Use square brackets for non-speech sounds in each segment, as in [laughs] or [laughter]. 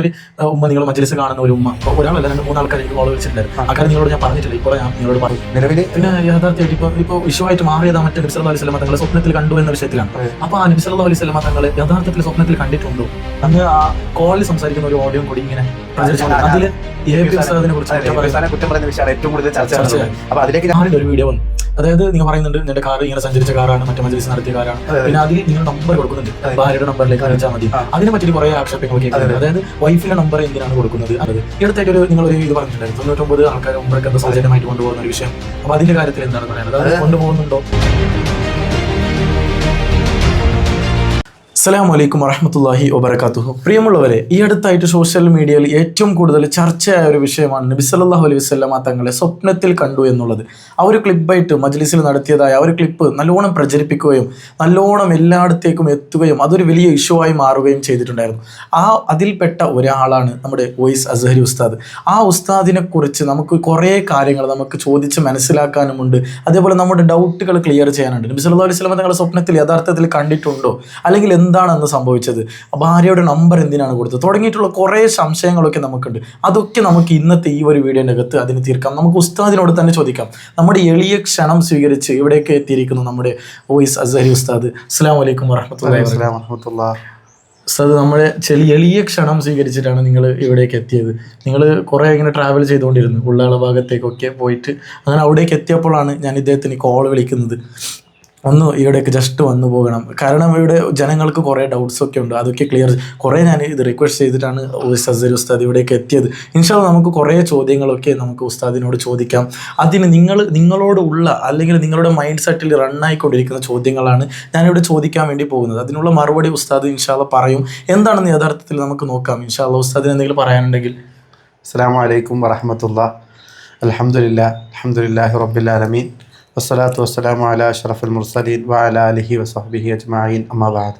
ഏഹ്, ഉമ്മ നിങ്ങൾ മജ്ലിസ് കാണുന്ന ഒരു ഉമ്മ. ഒരാളല്ല രണ്ട് മൂന്നാൾക്കാർ എനിക്ക് കോൾ വിളിച്ചിട്ടുണ്ടായിരുന്നു. ആ. കാര്യം നിങ്ങളോട് ഞാൻ പറഞ്ഞിട്ടില്ല. ഇപ്പോൾ ഞാൻ നിങ്ങളോട് പറഞ്ഞു നിലവിൽ പിന്നെ യഥാർത്ഥമായിട്ട് ഇപ്പോൾ ഇപ്പോൾ ഇഷ്യമായിട്ട് മാറിയതാ മറ്റേ നബി സല്ലല്ലാഹു അലൈഹി തങ്ങളെ സ്വപ്നത്തിൽ കണ്ടു എന്ന വിഷയത്തിലാണ്. അപ്പോൾ അപ്പൊ ആ നബി സല്ലല്ലാഹു അലൈഹി വസല്ലം തങ്ങളെ യഥാർത്ഥത്തിൽ സ്വപ്നത്തിൽ കണ്ടിട്ടുണ്ടോ? അന്ന് ആ കോളിൽ സംസാരിക്കുന്ന ഒരു ഓഡിയോ കൂടി ഇങ്ങനെ അതിൽ എ പി ഉസ്താദിനെ കുറിച്ച് കുറ്റം പറയുന്ന വിഷയമാണ് ഏറ്റവും കൂടുതൽ ചർച്ച ചർച്ച അപ്പൊ അതിലേക്ക് വീഡിയോ വന്നു. അതായത് നിങ്ങൾ പറയുന്നുണ്ട് നിന്റെ കാർ ഇങ്ങനെ സഞ്ചരിച്ച കാറാണ് മറ്റേ മജ്ലിസ് നടത്തിയ കാറാണ്. പിന്നെ അതിൽ നിങ്ങൾ നമ്പർ കൊടുക്കുന്നുണ്ട്. ഭാര്യയുടെ നമ്പറിലേക്ക് അയച്ചാൽ മതി. അതിനെ പറ്റി കുറെ ആക്ഷേപങ്ങൾ കേൾക്കുന്നുണ്ട്. അതായത് വൈഫിന്റെ നമ്പർ എന്തിനാണ് കൊടുക്കുന്നത്? അത് എടുത്തായിട്ട് അടുത്തായിട്ട് ഒരു നിങ്ങൾ ഒരു ഇത് പറഞ്ഞിട്ടുണ്ടായിരുന്നു. തൊണ്ണൂറ്റൊമ്പത് ആൾക്കാർ ഉമ്പറൊക്കെ എന്താ സൗജന്യമായിട്ട് കൊണ്ടുപോകുന്ന ഒരു വിഷയം. അപ്പൊ അതിന്റെ കാര്യത്തിൽ എന്താണ് പറയുന്നത് അത് കൊണ്ടുപോകുന്നുണ്ടോ? അസ്സലാമു വലൈക്കും വറഹമത്തല്ലാഹി വബർക്കാത്തുഹു പ്രിയമുള്ളവരെ ഈ അടുത്തായിട്ട് സോഷ്യൽ മീഡിയയിൽ ഏറ്റവും കൂടുതൽ ചർച്ചയായ ഒരു വിഷയമാണ് നബി സല്ലല്ലാഹു അലൈഹി വസല്ലമ തങ്ങളെ സ്വപ്നത്തിൽ കണ്ടു എന്നുള്ളത്. ആ ഒരു ക്ലിപ്പായിട്ട് മജ്ലിസിൽ നടത്തിയതായ ആ ഒരു ക്ലിപ്പ് നല്ലോണം പ്രചരിപ്പിക്കുകയും നല്ലോണം എല്ലായിടത്തേക്കും എത്തുകയും അതൊരു വലിയ ഇഷ്യൂ ആയി മാറുകയും ചെയ്തിട്ടുണ്ടായിരുന്നു. ആ അതിൽപ്പെട്ട ഒരാളാണ് നമ്മുടെ വോയിസ് അസഹരി ഉസ്താദ്. ആ ഉസ്താദിനെ കുറിച്ച് നമുക്ക് കുറേ കാര്യങ്ങൾ നമുക്ക് ചോദിച്ച് മനസ്സിലാക്കാനുമുണ്ട്. അതേപോലെ നമ്മുടെ ഡൗട്ടുകൾ ക്ലിയർ ചെയ്യാനുണ്ട്. നബി സല്ലല്ലാഹു അലൈഹി വസല്ലമ തങ്ങളെ സ്വപ്നത്തിൽ യഥാർത്ഥത്തിൽ കണ്ടിട്ടുണ്ടോ? അല്ലെങ്കിൽ എന്താണെന്ന് സംഭവിച്ചത്? ഭാര്യയുടെ നമ്പർ എന്തിനാണ് കൊടുത്തത്? തുടങ്ങിയിട്ടുള്ള കുറേ സംശയങ്ങളൊക്കെ നമുക്കുണ്ട്. അതൊക്കെ നമുക്ക് ഇന്നത്തെ ഈ ഒരു വീഡിയോന്റെ അകത്ത് അതിന് തീർക്കാം. നമുക്ക് ഉസ്താദിനോട് തന്നെ ചോദിക്കാം. നമ്മുടെ എളിയ ക്ഷണം സ്വീകരിച്ച് ഇവിടേക്ക് എത്തിയിരിക്കുന്നു നമ്മുടെ വോയിസ് അസഹരി ഉസ്താദ്. അസ്സാം വലൈക്കും അലൈക്കും ഉസ്താദ് നമ്മുടെ ചെറിയ എളിയ ക്ഷണം സ്വീകരിച്ചിട്ടാണ് നിങ്ങൾ ഇവിടേക്ക് എത്തിയത്. നിങ്ങൾ കുറേ ഇങ്ങനെ ട്രാവൽ ചെയ്തുകൊണ്ടിരുന്നു. ഉള്ളാള ഭാഗത്തേക്കൊക്കെ പോയിട്ട് അങ്ങനെ അവിടേക്ക് എത്തിയപ്പോഴാണ് ഞാൻ ഇദ്ദേഹത്തിന് കോൾ വിളിക്കുന്നത്. ഒന്ന് ഇവിടേക്ക് ജസ്റ്റ് വന്നു പോകണം. കാരണം ഇവിടെ ജനങ്ങൾക്ക് കുറേ ഡൗട്ട്സ് ഒക്കെ ഉണ്ട്. അതൊക്കെ ക്ലിയർ കുറേ ഞാൻ ഇത് റിക്വസ്റ്റ് ചെയ്തിട്ടാണ് സസരി ഉസ്താദ് ഇവിടേക്ക് എത്തിയത്. ഇൻഷാൽ നമുക്ക് കുറേ ചോദ്യങ്ങളൊക്കെ നമുക്ക് ഉസ്താദിനോട് ചോദിക്കാം. അതിന് നിങ്ങൾ നിങ്ങളോട് ഉള്ള അല്ലെങ്കിൽ നിങ്ങളുടെ മൈൻഡ് സെറ്റിൽ റണ്ണായിക്കൊണ്ടിരിക്കുന്ന ചോദ്യങ്ങളാണ് ഞാനിവിടെ ചോദിക്കാൻ വേണ്ടി പോകുന്നത്. അതിനുള്ള മറുപടി ഉസ്താദ് ഇൻഷാല്ല പറയും. എന്താണെന്ന് യഥാർത്ഥത്തിൽ നമുക്ക് നോക്കാം? ഇൻഷാല്ല ഉസ്താദിന് എന്തെങ്കിലും പറയാനുണ്ടെങ്കിൽ. അസ്സലാമു വലൈക്കും വറഹമത്തുള്ള. അൽഹംദുലില്ലാ അൽഹംദുലില്ലാഹി റബ്ബിൽ ആലമീൻ. വസ്സലാത്തു വസ്സലാം അല അഷറഫുൽ മുർസലീൻ വഅല ആലിഹി വസഹബിഹി അജ്മഈൻ. അമ്മബാദ്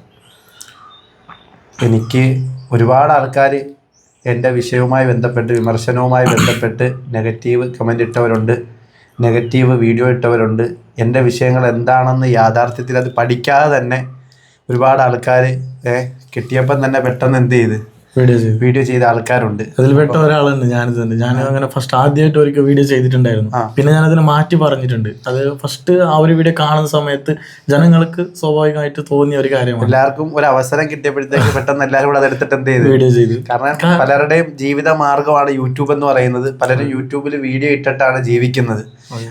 എനിക്ക് ഒരുപാട് ആൾക്കാർ എന്റെ വിഷയവുമായി ബന്ധപ്പെട്ട് വിമർശനവുമായി ബന്ധപ്പെട്ട് നെഗറ്റീവ് കമന്റ് ഇട്ടവരുണ്ട് നെഗറ്റീവ് വീഡിയോ ഇട്ടവരുണ്ട്. എന്റെ വിഷയങ്ങൾ എന്താണെന്ന് യാഥാർത്ഥ്യത്തിൽ അത് പഠിക്കാതെ തന്നെ ഒരുപാട് ആൾക്കാർ കിട്ടിയപ്പം തന്നെ പെട്ടെന്ന് എന്ത് ചെയ്ത്? വീഡിയോ ചെയ്തു. വീഡിയോ ചെയ്ത ആൾക്കാരുണ്ട്. അതിൽ അതിൽപ്പെട്ട ഒരാളുണ്ട് ഞാനിത് തന്നെ. ഞാൻ അങ്ങനെ ഫസ്റ്റ് ആദ്യമായിട്ട് ഒരിക്കൽ വീഡിയോ ചെയ്തിട്ടുണ്ടായിരുന്നു. പിന്നെ ഞാൻ അതിനെ മാറ്റി പറഞ്ഞിട്ടുണ്ട്. അത് ഫസ്റ്റ് ആ ഒരു വീഡിയോ കാണുന്ന സമയത്ത് ജനങ്ങൾക്ക് സ്വാഭാവികമായിട്ട് തോന്നിയ ഒരു കാര്യമാണ്. എല്ലാവർക്കും ഒരു അവസരം കിട്ടിയപ്പോഴത്തേക്ക് പെട്ടെന്ന് എല്ലാവരും കൂടെ അതെടുത്തിട്ട് എന്ത് ചെയ്തു? വീഡിയോ ചെയ്തു. കാരണം പലരുടെയും ജീവിത മാർഗമാണ് യൂട്യൂബ് എന്ന് പറയുന്നത്. പലരും യൂട്യൂബിൽ വീഡിയോ ഇട്ടിട്ടാണ് ജീവിക്കുന്നത്.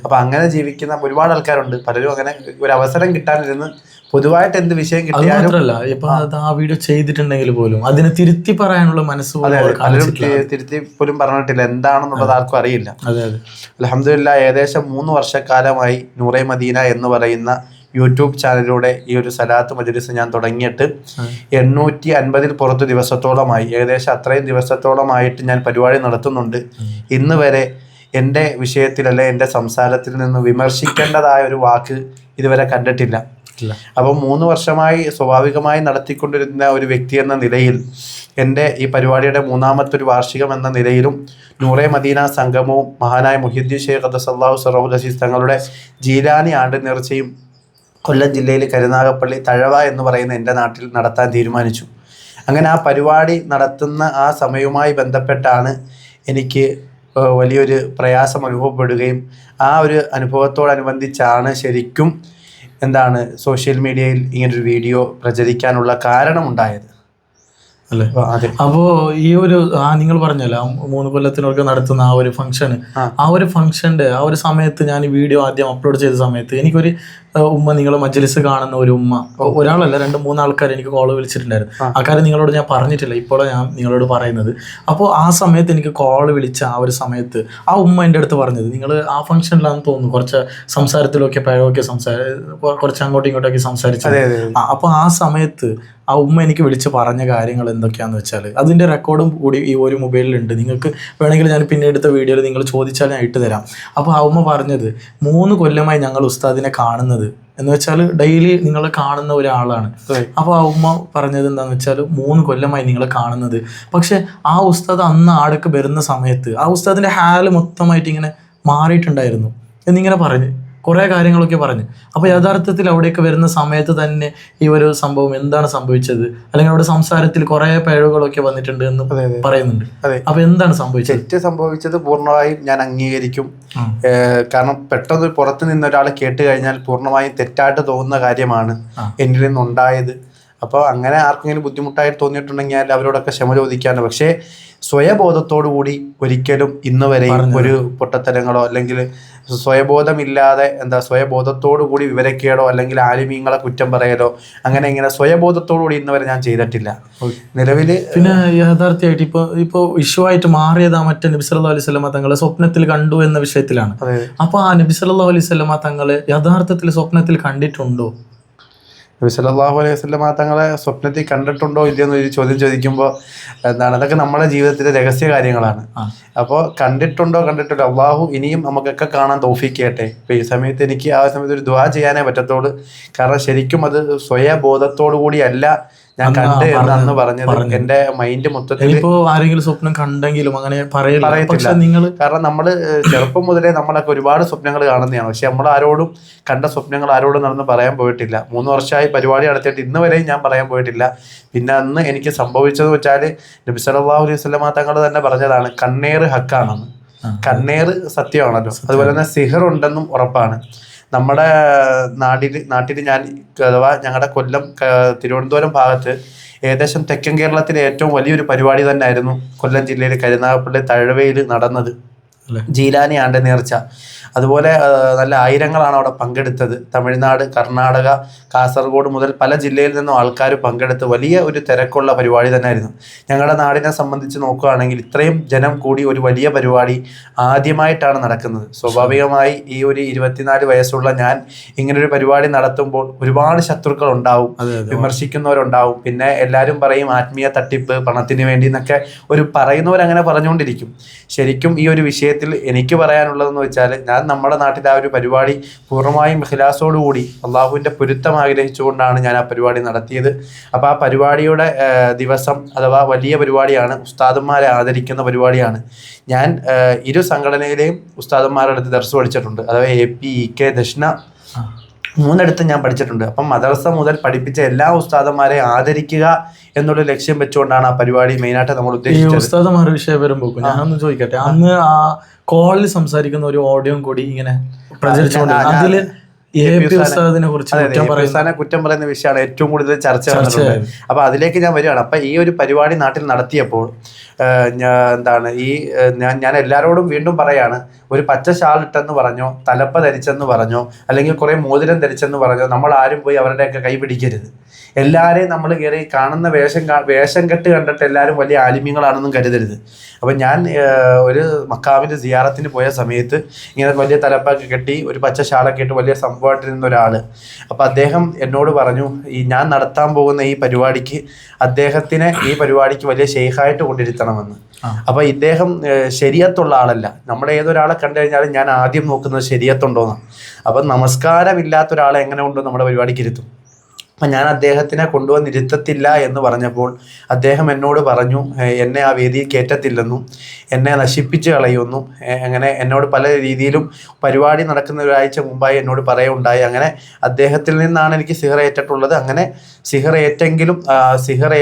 അപ്പൊ അങ്ങനെ ജീവിക്കുന്ന ഒരുപാട് ആൾക്കാരുണ്ട്. പലരും അങ്ങനെ ഒരു അവസരം കിട്ടാനിരുന്ന് പൊതുവായിട്ട് എന്ത് വിഷയം അത് കിട്ടിയാലും മാത്രല്ല ഇപ്പൊ അത് ആ വീഡിയോ ചെയ്തിട്ടുണ്ടെങ്കിൽ പോലും അതിനെ തിരുത്തി പറയാനുള്ള മനസ്സ് പോലും അതെ, അവർ പലരും കാണിച്ചിട്ടില്ല തി- തിരുത്തി പോലും പറഞ്ഞിട്ടില്ല എന്താണെന്നുള്ളത് ആർക്കും അറിയില്ല. അതെ അതെ. അലഹമില്ല ഏകദേശം മൂന്ന് വർഷക്കാലമായി നൂറെ മദീന എന്ന് പറയുന്ന യൂട്യൂബ് ചാനലിലൂടെ ഈ ഒരു സലാത്ത് മജ്ലിസ് ഞാൻ തുടങ്ങിയിട്ട് എണ്ണൂറ്റി അൻപതിൽ പുറത്ത് ദിവസത്തോളമായി ഏകദേശം അത്രയും ദിവസത്തോളമായിട്ട് ഞാൻ പരിപാടി നടത്തുന്നുണ്ട്. ഇന്ന് വരെ എന്റെ വിഷയത്തിലല്ല എന്റെ സംസാരത്തിൽ നിന്ന് വിമർശിക്കേണ്ടതായ ഒരു വാക്ക് ഇതുവരെ കണ്ടിട്ടില്ല. അപ്പം മൂന്ന് വർഷമായി സ്വാഭാവികമായി നടത്തിക്കൊണ്ടിരുന്ന ഒരു വ്യക്തി എന്ന നിലയിൽ എന്റെ ഈ പരിപാടിയുടെ മൂന്നാമത്തെ ഒരു വാർഷികം എന്ന നിലയിലും നൂറെ മദീന സംഗമവും മഹാനായ മുഹിദ്ദീൻ ഷെയ്ഖ് അദസല്ലാഹു സറഹുൽ അസീസ് തങ്ങളുടെ ജീലാനി ആണ്ട് നേർച്ചയും കൊല്ലം ജില്ലയിൽ കരുനാഗപ്പള്ളി തഴവ എന്ന് പറയുന്ന എന്റെ നാട്ടിൽ നടത്താൻ തീരുമാനിച്ചു. അങ്ങനെ ആ പരിപാടി നടത്തുന്ന ആ സമയവുമായി ബന്ധപ്പെട്ടാണ് എനിക്ക് വലിയൊരു പ്രയാസം അനുഭവപ്പെടുകയും ആ ഒരു അനുഭവത്തോടനുബന്ധിച്ചാണ് ശരിക്കും എന്താണ് സോഷ്യൽ മീഡിയയിൽ ഇങ്ങനൊരു വീഡിയോ പ്രചരിക്കാനുള്ള കാരണമുണ്ടായത്? അല്ലേ? അപ്പോ ഈ ഒരു ആ നിങ്ങൾ പറഞ്ഞല്ലോ മൂന്ന് കൊല്ലത്തിനൊക്കെ നടത്തുന്ന ആ ഒരു ഫംഗ്ഷൻ ആ. ഒരു ഫംഗ്ഷന്റെ ആ ഒരു സമയത്ത് ഞാൻ വീഡിയോ ആദ്യം അപ്ലോഡ് ചെയ്ത സമയത്ത് എനിക്കൊരു ഉമ്മ നിങ്ങൾ മജ്ലിസ് കാണുന്ന ഒരു ഉമ്മ. ഒരാളല്ല രണ്ട് മൂന്ന് ആൾക്കാർ എനിക്ക് കോൾ വിളിച്ചിട്ടുണ്ടായിരുന്നു. ആ. ആ കാര്യം നിങ്ങളോട് ഞാൻ പറഞ്ഞിട്ടില്ല. ഇപ്പോഴാണ് ഞാൻ നിങ്ങളോട് പറയുന്നത്. അപ്പോൾ ആ സമയത്ത് എനിക്ക് കോൾ വിളിച്ച ആ ഒരു സമയത്ത് ആ ഉമ്മ എന്റെ അടുത്ത് പറഞ്ഞത്. നിങ്ങൾ ആ ഫംഗ്ഷനിലാണെന്ന് തോന്നുന്നു. കുറച്ച് സംസാരത്തിലൊക്കെ പഴമൊക്കെ സംസാര കുറച്ച് അങ്ങോട്ടും ഇങ്ങോട്ടൊക്കെ സംസാരിച്ചത്. അപ്പോൾ ആ സമയത്ത് ആ ഉമ്മ എനിക്ക് വിളിച്ച് പറഞ്ഞ കാര്യങ്ങൾ എന്തൊക്കെയാന്ന് വെച്ചാൽ അതിന്റെ റെക്കോർഡും കൂടി ഈ ഒരു മൊബൈലിലുണ്ട് നിങ്ങൾക്ക് വേണമെങ്കിൽ ഞാൻ പിന്നെ എടുത്ത വീഡിയോയിൽ നിങ്ങൾ ചോദിച്ചാൽ ഞാൻ ഇട്ട് തരാം. അപ്പോൾ ആ ഉമ്മ പറഞ്ഞത് മൂന്ന് കൊല്ലമായി ഞങ്ങൾ ഉസ്താദിനെ കാണുന്നത് എന്ന് വെച്ചാൽ ഡെയിലി നിങ്ങളെ കാണുന്ന ഒരാളാണ്. അപ്പൊ അപ്പോൾ ആ ഉമ്മ പറഞ്ഞത് എന്താണെന്ന് വെച്ചാൽ മൂന്ന് കൊല്ലമായി നിങ്ങളെ കാണുന്നത്. പക്ഷെ ആ ഉസ്താദ് അന്ന് ആടൊക്കെ വരുന്ന സമയത്ത് ആ ഉസ്താദിന്റെ ഹാൽ മൊത്തമായിട്ട് ഇങ്ങനെ മാറിയിട്ടുണ്ടായിരുന്നു. എന്നിങ്ങനെ പറഞ്ഞ്. കുറെ കാര്യങ്ങളൊക്കെ പറഞ്ഞു. അപ്പോൾ യഥാർത്ഥത്തിൽ അവിടെയൊക്കെ വരുന്ന സമയത്ത് തന്നെ ഈ ഒരു സംഭവം എന്താണ് സംഭവിച്ചത്? അല്ലെങ്കിൽ അവിടെ സംസാരത്തിൽ കുറെ പിഴവുകളൊക്കെ വന്നിട്ടുണ്ട് എന്ന്. പറയുന്നുണ്ട്. അതെ. അപ്പൊ എന്താണ് സംഭവിച്ചത്? തെറ്റ് സംഭവിച്ചത് പൂർണമായും ഞാൻ അംഗീകരിക്കും. കാരണം പെട്ടെന്ന് പുറത്ത് നിന്ന് ഒരാൾ കേട്ട് കഴിഞ്ഞാൽ പൂർണമായും തെറ്റായിട്ട് തോന്നുന്ന കാര്യമാണ്. എന്നിൽ നിന്നുണ്ടായത്. അപ്പോൾ അങ്ങനെ ആർക്കെങ്കിലും ബുദ്ധിമുട്ടായിട്ട് തോന്നിയിട്ടുണ്ടെങ്കിൽ അവരോടൊക്കെ ക്ഷമ ചോദിക്കാണ് പക്ഷേ സ്വയബോധത്തോടു കൂടി ഒരിക്കലും ഇന്ന് വരെയും ഒരു പൊട്ടത്തരങ്ങളോ അല്ലെങ്കിൽ സ്വയബോധമില്ലാതെ എന്താ സ്വയബോധത്തോടു കൂടി വിവരക്കേടോ അല്ലെങ്കിൽ ആലിമീങ്ങളെ കുറ്റം പറയലോ അങ്ങനെ ഇങ്ങനെ സ്വയബോധത്തോടു കൂടി ഇന്ന് വരെ ഞാൻ ചെയ്തിട്ടില്ല. നിലവിൽ പിന്നെ യഥാർത്ഥമായിട്ട് ഇപ്പൊ ഇപ്പൊ ഇഷ്യൂ ആയിട്ട് മാറിയത് ആ മറ്റേ നബി സല്ലല്ലാഹു അലൈഹി സ്വലമ തങ്ങളെ സ്വപ്നത്തിൽ കണ്ടു എന്ന വിഷയത്തിലാണ്. അപ്പോൾ അപ്പൊ ആ നബി സല്ലല്ലാഹു അലൈഹി സ്വലമ തങ്ങളെ യഥാർത്ഥത്തിൽ സ്വപ്നത്തിൽ കണ്ടിട്ടുണ്ടോ? നബി സല്ലാഹു അലൈഹി വസല്ലമ തങ്ങളെ സ്വപ്നത്തിൽ കണ്ടിട്ടുണ്ടോ ഇല്ലയോ എന്നൊരു ചോദ്യം ചോദിക്കുമ്പോൾ എന്താണ്? അതൊക്കെ നമ്മുടെ ജീവിതത്തിലെ രഹസ്യ കാര്യങ്ങളാണ്. അപ്പോൾ കണ്ടിട്ടുണ്ടോ കണ്ടിട്ടുണ്ടോ അള്ളാഹു ഇനിയും നമുക്കൊക്കെ കാണാൻ തോഫിക്കട്ടെ. ഇപ്പം ഈ സമയത്ത് എനിക്ക് ആ സമയത്ത് ഒരു ദ്വാ ചെയ്യാനേ പറ്റത്തുള്ളൂ കാരണം ശരിക്കും അത് സ്വയബോധത്തോടു കൂടിയല്ല ഞാൻ കണ്ട് അന്ന് പറഞ്ഞത്. എന്റെ മൈൻഡ് മൊത്തത്തിൽ ഇപ്പോ ആരെങ്കിലും സ്വപ്നം കണ്ടെങ്കിലും അങ്ങനെ പറയത്തില്ല. നിങ്ങൾ കാരണം നമ്മൾ ചെറുപ്പം മുതലേ നമ്മളൊക്കെ ഒരുപാട് സ്വപ്നങ്ങൾ കാണുന്നതാണ്. പക്ഷെ നമ്മൾ ആരോടും കണ്ട സ്വപ്നങ്ങൾ ആരോടും നടന്ന് പറയാൻ പോയിട്ടില്ല. മൂന്ന് വർഷമായി പരിപാടി നടത്തിയിട്ട് ഇന്ന് വരെയും ഞാൻ പറയാൻ പോയിട്ടില്ല. പിന്നെ അന്ന് എനിക്ക് സംഭവിച്ചത് വെച്ചാൽ നബി സല്ലല്ലാഹു അലൈഹി വസല്ലമ തങ്ങൾ തന്നെ പറഞ്ഞതാണ് കണ്ണേറ് ഹക്കാണെന്ന്. കണ്ണേറ് സത്യമാണല്ലോ. അതുപോലെ തന്നെ സിഹർ ഉണ്ടെന്നും ഉറപ്പാണ്. നമ്മുടെ നാട്ടിൽ നാട്ടിൽ ഞാൻ അഥവാ ഞങ്ങളുടെ കൊല്ലം തിരുവനന്തപുരം ഭാഗത്ത് ഏകദേശം തെക്കൻ കേരളത്തിലെ ഏറ്റവും വലിയൊരു പരിപാടി തന്നെയായിരുന്നു കൊല്ലം ജില്ലയിലെ കരുനാഗപ്പള്ളി തഴവയിൽ നടന്നത്. ജീലാനി ആണ്ട് നേർച്ച. അതുപോലെ നല്ല ആയിരങ്ങളാണ് അവിടെ പങ്കെടുത്തത്. തമിഴ്നാട് കർണാടക കാസർഗോഡ് മുതൽ പല ജില്ലയിൽ നിന്നും ആൾക്കാർ പങ്കെടുത്ത് വലിയ ഒരു തിരക്കുള്ള പരിപാടി തന്നെയായിരുന്നു. ഞങ്ങളുടെ നാടിനെ സംബന്ധിച്ച് നോക്കുകയാണെങ്കിൽ ഇത്രയും ജനം കൂടി ഒരു വലിയ പരിപാടി ആദ്യമായിട്ടാണ് നടക്കുന്നത്. സ്വാഭാവികമായി ഈ ഒരു ഇരുപത്തിനാല് വയസ്സുള്ള ഞാൻ ഇങ്ങനൊരു പരിപാടി നടത്തുമ്പോൾ ഒരുപാട് ശത്രുക്കൾ ഉണ്ടാവും വിമർശിക്കുന്നവരുണ്ടാവും. പിന്നെ എല്ലാവരും പറയും ആത്മീയ തട്ടിപ്പ് പണത്തിന് വേണ്ടി എന്നൊക്കെ ഒരു പറയുന്നവരങ്ങനെ പറഞ്ഞുകൊണ്ടിരിക്കും. ശരിക്കും ഈ ഒരു വിഷയത്തിൽ എനിക്ക് പറയാനുള്ളതെന്ന് വെച്ചാൽ ഞാൻ നമ്മുടെ നാട്ടിലെ ആ ഒരു പരിപാടി പൂർണമായും ഹിലാസോടുകൂടി അള്ളാഹുവിന്റെ പൊരുത്തം ആഗ്രഹിച്ചുകൊണ്ടാണ് ഞാൻ ആ പരിപാടി നടത്തിയത് അപ്പോൾ ആ പരിപാടിയുടെ ദിവസം അഥവാ വലിയ പരിപാടിയാണ് ഉസ്താദന്മാരെ ആദരിക്കുന്ന പരിപാടിയാണ് ഞാൻ ഇരു സംഘടനയിലെയും ഉസ്താദന്മാരുടെ അടുത്ത് ദർസ് പഠിച്ചിട്ടുണ്ട് അഥവാ എ പി ഇ കെ ദക്ഷിണ. മൂന്നിടത്ത് ഞാൻ പഠിച്ചിട്ടുണ്ട്. അപ്പം മദ്രസ മുതൽ പഠിപ്പിച്ച എല്ലാ ഉസ്താദന്മാരെ ആദരിക്കുക എന്നുള്ള ലക്ഷ്യം വെച്ചുകൊണ്ടാണ് ആ പരിപാടി മെയിനായിട്ട് നമ്മൾ ഉദ്ദേശിച്ചത്. ഉസ്താദന്മാരുടെ വിഷയം വരുമ്പോൾ ഞാനൊന്ന് ചോദിക്കട്ടെ. അന്ന് ആ കോളിൽ സംസാരിക്കുന്ന ഒരു ഓഡിയോ കൂടി ഇങ്ങനെ പ്രചരിച്ചുകൊണ്ട് അതിൽ ഉസ്താദിനെ- കുറ്റം പറയുന്ന വിഷയമാണ് ഏറ്റവും കൂടുതൽ ചർച്ച. അപ്പൊ അതിലേക്ക് ഞാൻ വരികയാണ്. അപ്പൊ ഈ ഒരു പരിപാടി നാട്ടിൽ നടത്തിയപ്പോൾ ഞാൻ എന്താണ് ഈ ഞാൻ ഞാൻ എല്ലാവരോടും വീണ്ടും പറയാണ് ഒരു പച്ച ഷാൾ ഇട്ടെന്ന് പറഞ്ഞോ തലപ്പ ധരിച്ചെന്ന് പറഞ്ഞോ അല്ലെങ്കിൽ കുറെ മോതിരം ധരിച്ചെന്ന് പറഞ്ഞോ നമ്മൾ ആരും പോയി അവരുടെയൊക്കെ കൈ പിടിക്കരുത്. എല്ലാവരെയും നമ്മൾ കയറി കാണുന്ന വേഷം വേഷം കെട്ട് കണ്ടിട്ട് എല്ലാവരും വലിയ ആലിമ്യങ്ങളാണെന്നും കരുതരുത്. അപ്പം ഞാൻ ഒരു മക്കാവിന്റെ സിയാറത്തിന് പോയ സമയത്ത് ഇങ്ങനെ വലിയ തലപ്പൊക്കെ കെട്ടി ഒരു പച്ച ഷാളൊക്കെ ഇട്ട് വലിയ സംഭവമായിട്ട് നിന്ന ഒരാൾ അപ്പം അദ്ദേഹം എന്നോട് പറഞ്ഞു ഈ ഞാൻ നടത്താൻ പോകുന്ന ഈ പരിപാടിക്ക് അദ്ദേഹത്തിനെ ഈ പരിപാടിക്ക് വലിയ ഷെയ്ഖായിട്ട് കൊണ്ടിരുത്തണമെന്ന്. അപ്പോൾ അപ്പൊ ഇദ്ദേഹം ശരിയത്തുള്ള ആളല്ല. നമ്മുടെ ഏതൊരാളെ കണ്ടു കഴിഞ്ഞാലും ഞാൻ ആദ്യം നോക്കുന്നത് ശരിയത്തുണ്ടോന്നാണ്. അപ്പം നമസ്കാരമില്ലാത്ത ഒരാളെ എങ്ങനെ കൊണ്ടോ നമ്മുടെ പരിപാടിക്ക് ഇരുത്തും. അപ്പം ഞാൻ അദ്ദേഹത്തിനെ കൊണ്ടുവന്നിരുത്തത്തില്ല എന്ന് പറഞ്ഞപ്പോൾ അദ്ദേഹം എന്നോട് പറഞ്ഞു എന്നെ ആ വേദിയിൽ കയറ്റത്തില്ലെന്നും എന്നെ നശിപ്പിച്ച് കളയുമെന്നും അങ്ങനെ എന്നോട് പല രീതിയിലും പരിപാടി നടക്കുന്ന ഒരാഴ്ച മുമ്പായി എന്നോട് പറയുണ്ടായി അങ്ങനെ അദ്ദേഹത്തിൽ നിന്നാണ് എനിക്ക് സിഹർ ഏറ്റിട്ടുള്ളത്. അങ്ങനെ സിഹർ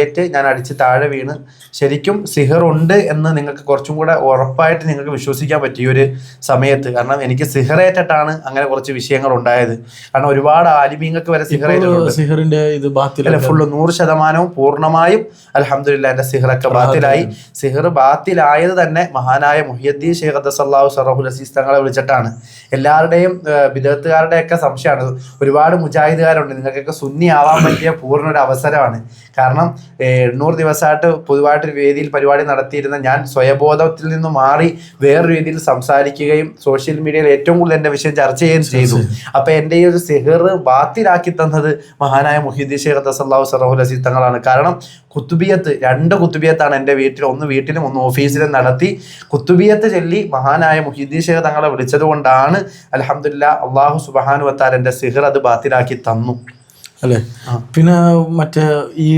ഏറ്റ് ഞാൻ അടിച്ച് താഴെ വീണ്. ശരിക്കും സിഹർ ഉണ്ട് എന്ന് നിങ്ങൾക്ക് കുറച്ചും കൂടെ ഉറപ്പായിട്ട് നിങ്ങൾക്ക് വിശ്വസിക്കാൻ പറ്റിയ ഒരു സമയത്ത്. കാരണം എനിക്ക് സിഹർ ഏറ്റിട്ടാണ് അങ്ങനെ കുറച്ച് വിഷയങ്ങൾ ഉണ്ടായത്. കാരണം ഒരുപാട് ആലിമീങ്ങൾക്ക് വരെ ഏറ്റിട്ടുണ്ട്. സിഹറിന്റെ ഇത് അല്ല ഫുള്ള് നൂറ് ശതമാനവും പൂർണമായും അലഹമില്ല എന്റെ സിഹറൊക്കെ ബാത്തിലായി. സിഹർ ബാത്തിലായത് തന്നെ മഹാനായ മുഹിയദ്ദീൻ ഷെയ്ഖ് അദ്ദസല്ലാഹു സറഹുൽ അസീസ് തങ്ങളെ വിളിച്ചിട്ടാണ്. എല്ലാവരുടെയും വിദഗ്ധക്കാരുടെയൊക്കെ സംശയമാണ് ഒരുപാട് മുജാഹിദുകാരുണ്ട്. നിങ്ങൾക്കൊക്കെ സുന്നി ആവാൻ പറ്റിയ പൂർണ ഒരു അവസരമാണ്. കാരണം എണ്ണൂറ് ദിവസമായിട്ട് പൊതുവായിട്ടൊരു വേദിയിൽ പരിപാടി നടത്തിയിരുന്ന ഞാൻ സ്വയബോധത്തിൽ നിന്ന് മാറി വേറൊരു രീതിയിൽ സംസാരിക്കുകയും സോഷ്യൽ മീഡിയയിൽ ഏറ്റവും കൂടുതൽ എന്റെ വിഷയം ചർച്ച ചെയ്യുകയും ചെയ്തു. അപ്പൊ എന്റെ ഈ ഒരു സിഹർ ബാത്തിലാക്കി തന്നത് മഹാനായ മുഹിദ്ദീൻ ഷെയ്ഖ് അദ്ദസല്ലാഹു സറഹുൽ അസീസ് തങ്ങളാണ് കാരണം കുത്തുബിയത്ത് രണ്ട് കുത്തുബിയത്താണ് എന്റെ വീട്ടിൽ ഒന്ന് വീട്ടിലും ഒന്ന് ഓഫീസിലും നടത്തി. കുത്തുബിയത്ത് ചൊല്ലി മഹാനായ മുഹിദ്ദീൻ ഷെയ്ഖ് തങ്ങളെ വിളിച്ചത് കൊണ്ടാണ് അലഹമില്ല അള്ളാഹു സുബാനു വത്താർ എന്റെ സിഹർ അത് ബാത്തിലാക്കി തന്നു. അല്ലേ? പിന്നെ മറ്റേ ഈ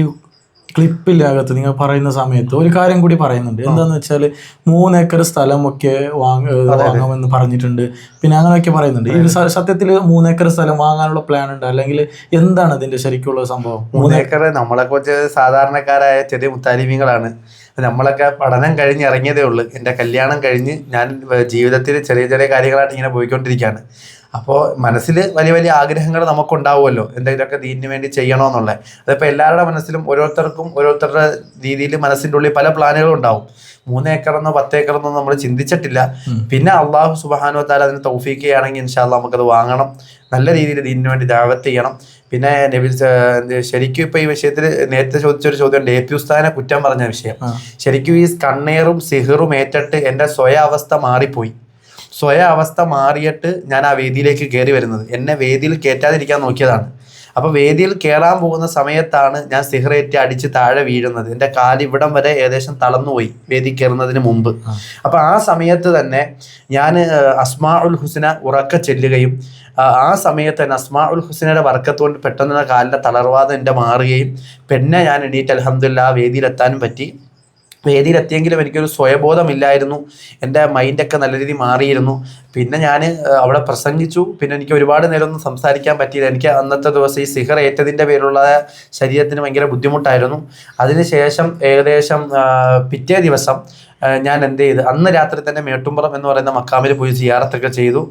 ക്ലിപ്പിലകത്ത് നിങ്ങൾ പറയുന്ന സമയത്ത് ഒരു കാര്യം കൂടി പറയുന്നുണ്ട്. എന്താന്ന് വെച്ചാൽ മൂന്ന് ഏക്കർ സ്ഥലമൊക്കെ വാങ്ങ വാങ്ങാമെന്ന് പറഞ്ഞിട്ടുണ്ട്. പിന്നെ അങ്ങനെയൊക്കെ പറയുന്നുണ്ട്. ഈ സത്യത്തിൽ മൂന്ന് ഏക്കർ സ്ഥലം വാങ്ങാനുള്ള പ്ലാൻ ഉണ്ട് അല്ലെങ്കിൽ എന്താണ് ഇതിന്റെ ശരിക്കുള്ള സംഭവം? മൂന്നേക്കർ നമ്മളെ കുറച്ച് സാധാരണക്കാരായ ചെറിയ മുത്താലിമീങ്ങളാണ്. നമ്മളൊക്കെ പഠനം കഴിഞ്ഞ് ഇറങ്ങിയതേ ഉള്ളൂ. എന്റെ കല്യാണം കഴിഞ്ഞ് ഞാൻ ജീവിതത്തിൽ ചെറിയ ചെറിയ കാര്യങ്ങളായിട്ട് ഇങ്ങനെ പോയിക്കൊണ്ടിരിക്കുകയാണ്. അപ്പോൾ മനസ്സിൽ വലിയ വലിയ ആഗ്രഹങ്ങൾ നമുക്കുണ്ടാവുമല്ലോ. എന്തെങ്കിലുമൊക്കെ ദീനിന് വേണ്ടി ചെയ്യണമെന്നുള്ളത് അതിപ്പോൾ എല്ലാവരുടെ മനസ്സിലും ഓരോരുത്തർക്കും ഓരോരുത്തരുടെ രീതിയിൽ മനസ്സിന്റെ ഉള്ളിൽ പല പ്ലാനുകളും ഉണ്ടാവും. മൂന്ന് ഏക്കറെന്നോ പത്ത് ഏക്കറെന്നോ നമ്മൾ ചിന്തിച്ചിട്ടില്ല. പിന്നെ അള്ളാഹു സുബാനോ താല അതിന് തൗഫീക്കുകയാണെങ്കിൽ ഇൻഷാല്ല നമുക്കത് വാങ്ങണം. നല്ല രീതിയിൽ ദീനിന് വേണ്ടി ദാവത്ത് ചെയ്യണം. പിന്നെ നബി ശരിക്കും ഇപ്പൊ ഈ വിഷയത്തിൽ നേരത്തെ ചോദിച്ചൊരു ചോദ്യം ഉണ്ട്. പി ഉസ്താനെ കുറ്റം പറഞ്ഞ വിഷയം. ശരിക്കും ഈ കണ്ണേറും സിഹറും ഏറ്റിട്ട് എന്റെ സ്വയ അവസ്ഥ മാറിപ്പോയി. സ്വയ അവസ്ഥ മാറിയിട്ട് ഞാൻ ആ വേദിയിലേക്ക് കയറി വരുന്നത്. എന്നെ വേദിയിൽ കയറ്റാതിരിക്കാൻ നോക്കിയതാണ്. അപ്പോൾ വേദിയിൽ കയറാൻ പോകുന്ന സമയത്താണ് ഞാൻ സിഹറേറ്റ് അടിച്ച് താഴെ വീഴുന്നത്. എന്റെ ഇവിടം വരെ ഏകദേശം തളർന്നുപോയി വേദി കയറുന്നതിന് മുമ്പ്. അപ്പോൾ ആ സമയത്ത് തന്നെ ഞാൻ അസ്മാ ഉൽ ഹുസന ഉറക്ക ചെല്ലുകയും ആ, സമയത്ത് തന്നെ അസ്മാ ഉൽ ഹുസനയുടെ വർക്കത്തുകൊണ്ട് പെട്ടെന്ന് കാലിന്റെ തളർവാദം എന്റെ മാറുകയും പിന്നെ ഞാൻ എണീറ്റ് അലഹമുല്ല ആ വേദിയിലെത്താനും പറ്റി. വേദിയിലെത്തിയെങ്കിലും എനിക്കൊരു സ്വയബോധമില്ലായിരുന്നു. എന്റെ മൈൻഡൊക്കെ നല്ല രീതിയിൽ മാറിയിരുന്നു. പിന്നെ ഞാൻ അവിടെ പ്രസംഗിച്ചു. പിന്നെ എനിക്ക് ഒരുപാട് നേരമൊന്നും സംസാരിക്കാൻ പറ്റിയില്ല. എനിക്ക് അന്നത്തെ ദിവസം ഈ സിഹർ ഏറ്റതിന്റെ പേരിലുള്ള ശരീരത്തിന് ഭയങ്കര ബുദ്ധിമുട്ടായിരുന്നു. അതിനുശേഷം ഏകദേശം പിറ്റേ ദിവസം ഞാൻ എന്ത് ചെയ്ത്? അന്ന് രാത്രി തന്നെ മേട്ടുംപുറം എന്ന് പറയുന്ന മക്കാമിൽ പോയി സിയാറത്തൊക്കെ ചെയ്തു.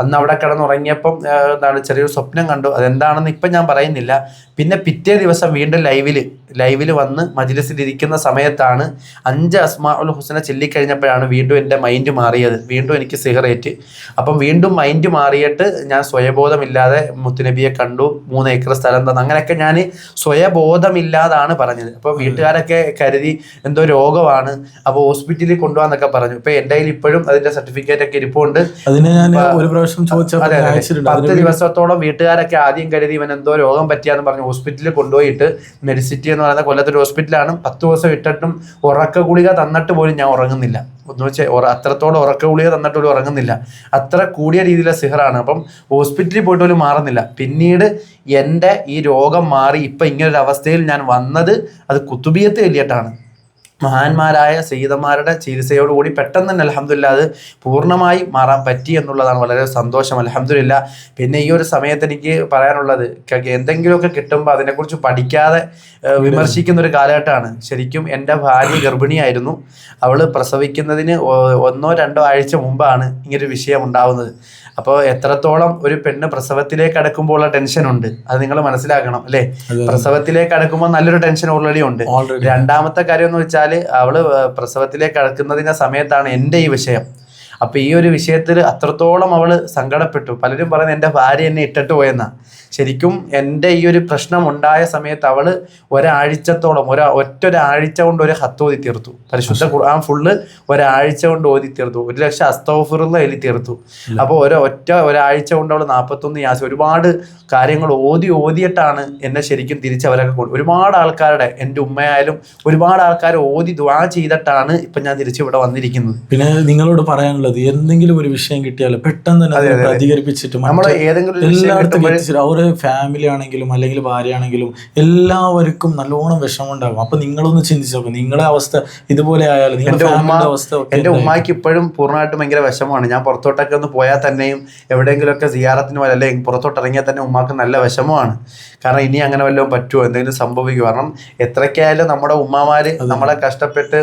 അന്ന് അവിടെ കിടന്നുറങ്ങിയപ്പം എന്താണ് ചെറിയൊരു സ്വപ്നം കണ്ടു. അതെന്താണെന്ന് ഇപ്പം ഞാൻ പറയുന്നില്ല. പിന്നെ പിറ്റേ ദിവസം വീണ്ടും ലൈവിൽ ലൈവിൽ വന്ന് മജ്ലിസിൽ ഇരിക്കുന്ന സമയത്താണ് അഞ്ച് അസ്മാ ഉൽ ഹുസനെ ചൊല്ലിക്കഴിഞ്ഞപ്പോഴാണ് വീണ്ടും എന്റെ മൈൻഡ് മാറിയത്. വീണ്ടും എനിക്ക് സിഗറേറ്റ് അപ്പം വീണ്ടും മൈൻഡ് മാറിയിട്ട് ഞാൻ സ്വയബോധമില്ലാതെ മുത്തുനബിയെ കണ്ടു. മൂന്ന് ഏക്കർ സ്ഥലം തന്നു. അങ്ങനെയൊക്കെ ഞാൻ സ്വയബോധമില്ലാതാണ് പറഞ്ഞത്. അപ്പോൾ വീട്ടുകാരൊക്കെ കരുതി എന്തോ രോഗമാണ്. അപ്പോൾ ഹോസ്പിറ്റലിൽ കൊണ്ടുപോകാന്നൊക്കെ പറഞ്ഞു. ഇപ്പൊ എന്റെ കയ്യിൽ ഇപ്പോഴും അതിന്റെ സർട്ടിഫിക്കറ്റ് ഒക്കെ ഇരിപ്പുണ്ട്. അതിന് ഞാൻ ഒരു പ്രാവശ്യം. പത്ത് ദിവസത്തോളം വീട്ടുകാരൊക്കെ ആദ്യം കരുതി ഇവൻ എന്തോ രോഗം പറ്റിയാന്ന് പറഞ്ഞു. ഹോസ്പിറ്റലിൽ കൊണ്ടുപോയിട്ട് മെഡിസിറ്റി എന്ന് പറയുന്ന കൊല്ലത്തൊരു ഹോസ്പിറ്റലാണ് പത്ത് ദിവസം ഇട്ടിട്ടും ഉറക്ക ഗുളിക തന്നിട്ട് പോലും ഞാൻ ഉറങ്ങുന്നില്ല. എന്ന് വെച്ചാൽ അത്രത്തോളം ഉറക്ക ഗുളിക തന്നിട്ട് പോലും ഉറങ്ങുന്നില്ല. അത്ര കൂടിയ രീതിയിലെ സിഹറാണ്. അപ്പം ഹോസ്പിറ്റലിൽ പോയിട്ട് പോലും മാറുന്നില്ല. പിന്നീട് എന്റെ ഈ രോഗം മാറി ഇപ്പം ഇങ്ങനൊരു അവസ്ഥയിൽ ഞാൻ വന്നത് അത് കുത്തുബിയത്ത് എല്ലിയിട്ടാണ് മഹാന്മാരായ സീതന്മാരുടെ ചികിത്സയോടുകൂടി പെട്ടെന്ന് തന്നെ അലഹമില്ല അത് പൂർണമായി മാറാൻ പറ്റി എന്നുള്ളതാണ് വളരെ സന്തോഷം. അലഹമില്ല പിന്നെ ഈ ഒരു സമയത്ത് എനിക്ക് പറയാനുള്ളത് എന്തെങ്കിലുമൊക്കെ കിട്ടുമ്പോൾ അതിനെക്കുറിച്ച് പഠിക്കാതെ വിമർശിക്കുന്ന ഒരു കാലഘട്ടമാണ്. ശരിക്കും എന്റെ ഭാര്യ ഗർഭിണിയായിരുന്നു. അവൾ പ്രസവിക്കുന്നതിന് ഒന്നോ രണ്ടോ ആഴ്ച മുമ്പാണ് ഇങ്ങനൊരു വിഷയം ഉണ്ടാവുന്നത്. അപ്പോൾ എത്രത്തോളം ഒരു പെണ്ണ് പ്രസവത്തിലേക്ക് അടുക്കുമ്പോഴുള്ള ടെൻഷൻ ഉണ്ട് അത് നിങ്ങൾ മനസ്സിലാക്കണം അല്ലേ. പ്രസവത്തിലേക്ക് അടക്കുമ്പോൾ നല്ലൊരു ടെൻഷൻ ഓൾറെഡി ഉണ്ട്. രണ്ടാമത്തെ കാര്യം എന്ന് വെച്ചാൽ അവൾ പ്രസവത്തിലേക്ക് അടുക്കുന്നതിന്റെ സമയത്താണ് എന്റെ ഈ വിഷയം. അപ്പൊ ഈ ഒരു വിഷയത്തിൽ അത്രത്തോളം അവൾ സങ്കടപ്പെട്ടു. പലരും പറയുന്നത് എന്റെ ഭാര്യ എന്നെ ഇട്ടിട്ട് പോയെന്നാ. ശരിക്കും എന്റെ ഈ ഒരു പ്രശ്നം ഉണ്ടായ സമയത്ത് അവൾ ഒരാഴ്ചത്തോളം ഒരാ ഒറ്റൊരാഴ്ച കൊണ്ട് ഒരു ഹത്ത് ഓതി തീർത്തു. പരിശുദ്ധ ഖുർആൻ ഫുള്ള് ഒരാഴ്ച കൊണ്ട് ഓതി തീർത്തു. ഒരു ലക്ഷം അസ്തോഫിറുള്ള എഴുതി തീർത്തു. അപ്പോൾ ഒരു ഒറ്റ ഒരാഴ്ച കൊണ്ട് അവൾ നാൽപ്പത്തൊന്ന് യാസ് ഒരുപാട് കാര്യങ്ങൾ ഓതി ഓതിയിട്ടാണ് എന്നെ ശരിക്കും തിരിച്ചവരൊക്കെ കൊണ്ട് ഒരുപാട് ആൾക്കാരുടെ എന്റെ ഉമ്മയായാലും ഒരുപാട് ആൾക്കാർ ഓതി ദ്വാ ചെയ്തിട്ടാണ് ഇപ്പം ഞാൻ തിരിച്ചു ഇവിടെ വന്നിരിക്കുന്നത്. പിന്നെ നിങ്ങളോട് പറയാനുള്ളത് എന്തെങ്കിലും ഒരു വിഷയം കിട്ടിയാൽ പെട്ടെന്ന് തന്നെ പ്രതികരിപ്പിച്ചിട്ട് എല്ലായിടത്തും എത്തിച്ചിട്ട് അവർ ഫാമിലി ആണെങ്കിലും അല്ലെങ്കിൽ ഭാര്യ ആണെങ്കിലും എല്ലാവർക്കും നല്ലോണം വിഷമം ഉണ്ടാകും അപ്പൊ നിങ്ങളൊന്ന് ചിന്തിച്ചു നോക്കും. നിങ്ങളെ അവസ്ഥ ഇതുപോലെ ആയാലും നിങ്ങളുടെ ഫാമിലിയുടെ അവസ്ഥ എന്റെ ഉമ്മയ്ക്ക്? ഇപ്പോഴും പൂർണമായിട്ടും ഭയങ്കര വിഷമമാണ്. ഞാൻ പുറത്തോട്ടൊക്കെ ഒന്ന് പോയാൽ തന്നെയും എവിടെയെങ്കിലും ഒക്കെ സിയാറത്തിന് പോലെ അല്ലെങ്കിൽ പുറത്തോട്ട് ഇറങ്ങിയാൽ തന്നെ ഉമ്മാക്ക് നല്ല വിഷമമാണ്. കാരണം ഇനി അങ്ങനെ വല്ലതും പറ്റുമോ? എന്തെങ്കിലും സംഭവിക്കും കാരണം എത്രയ്ക്കായാലും നമ്മുടെ ഉമ്മമാര് നമ്മളെ കഷ്ടപ്പെട്ട്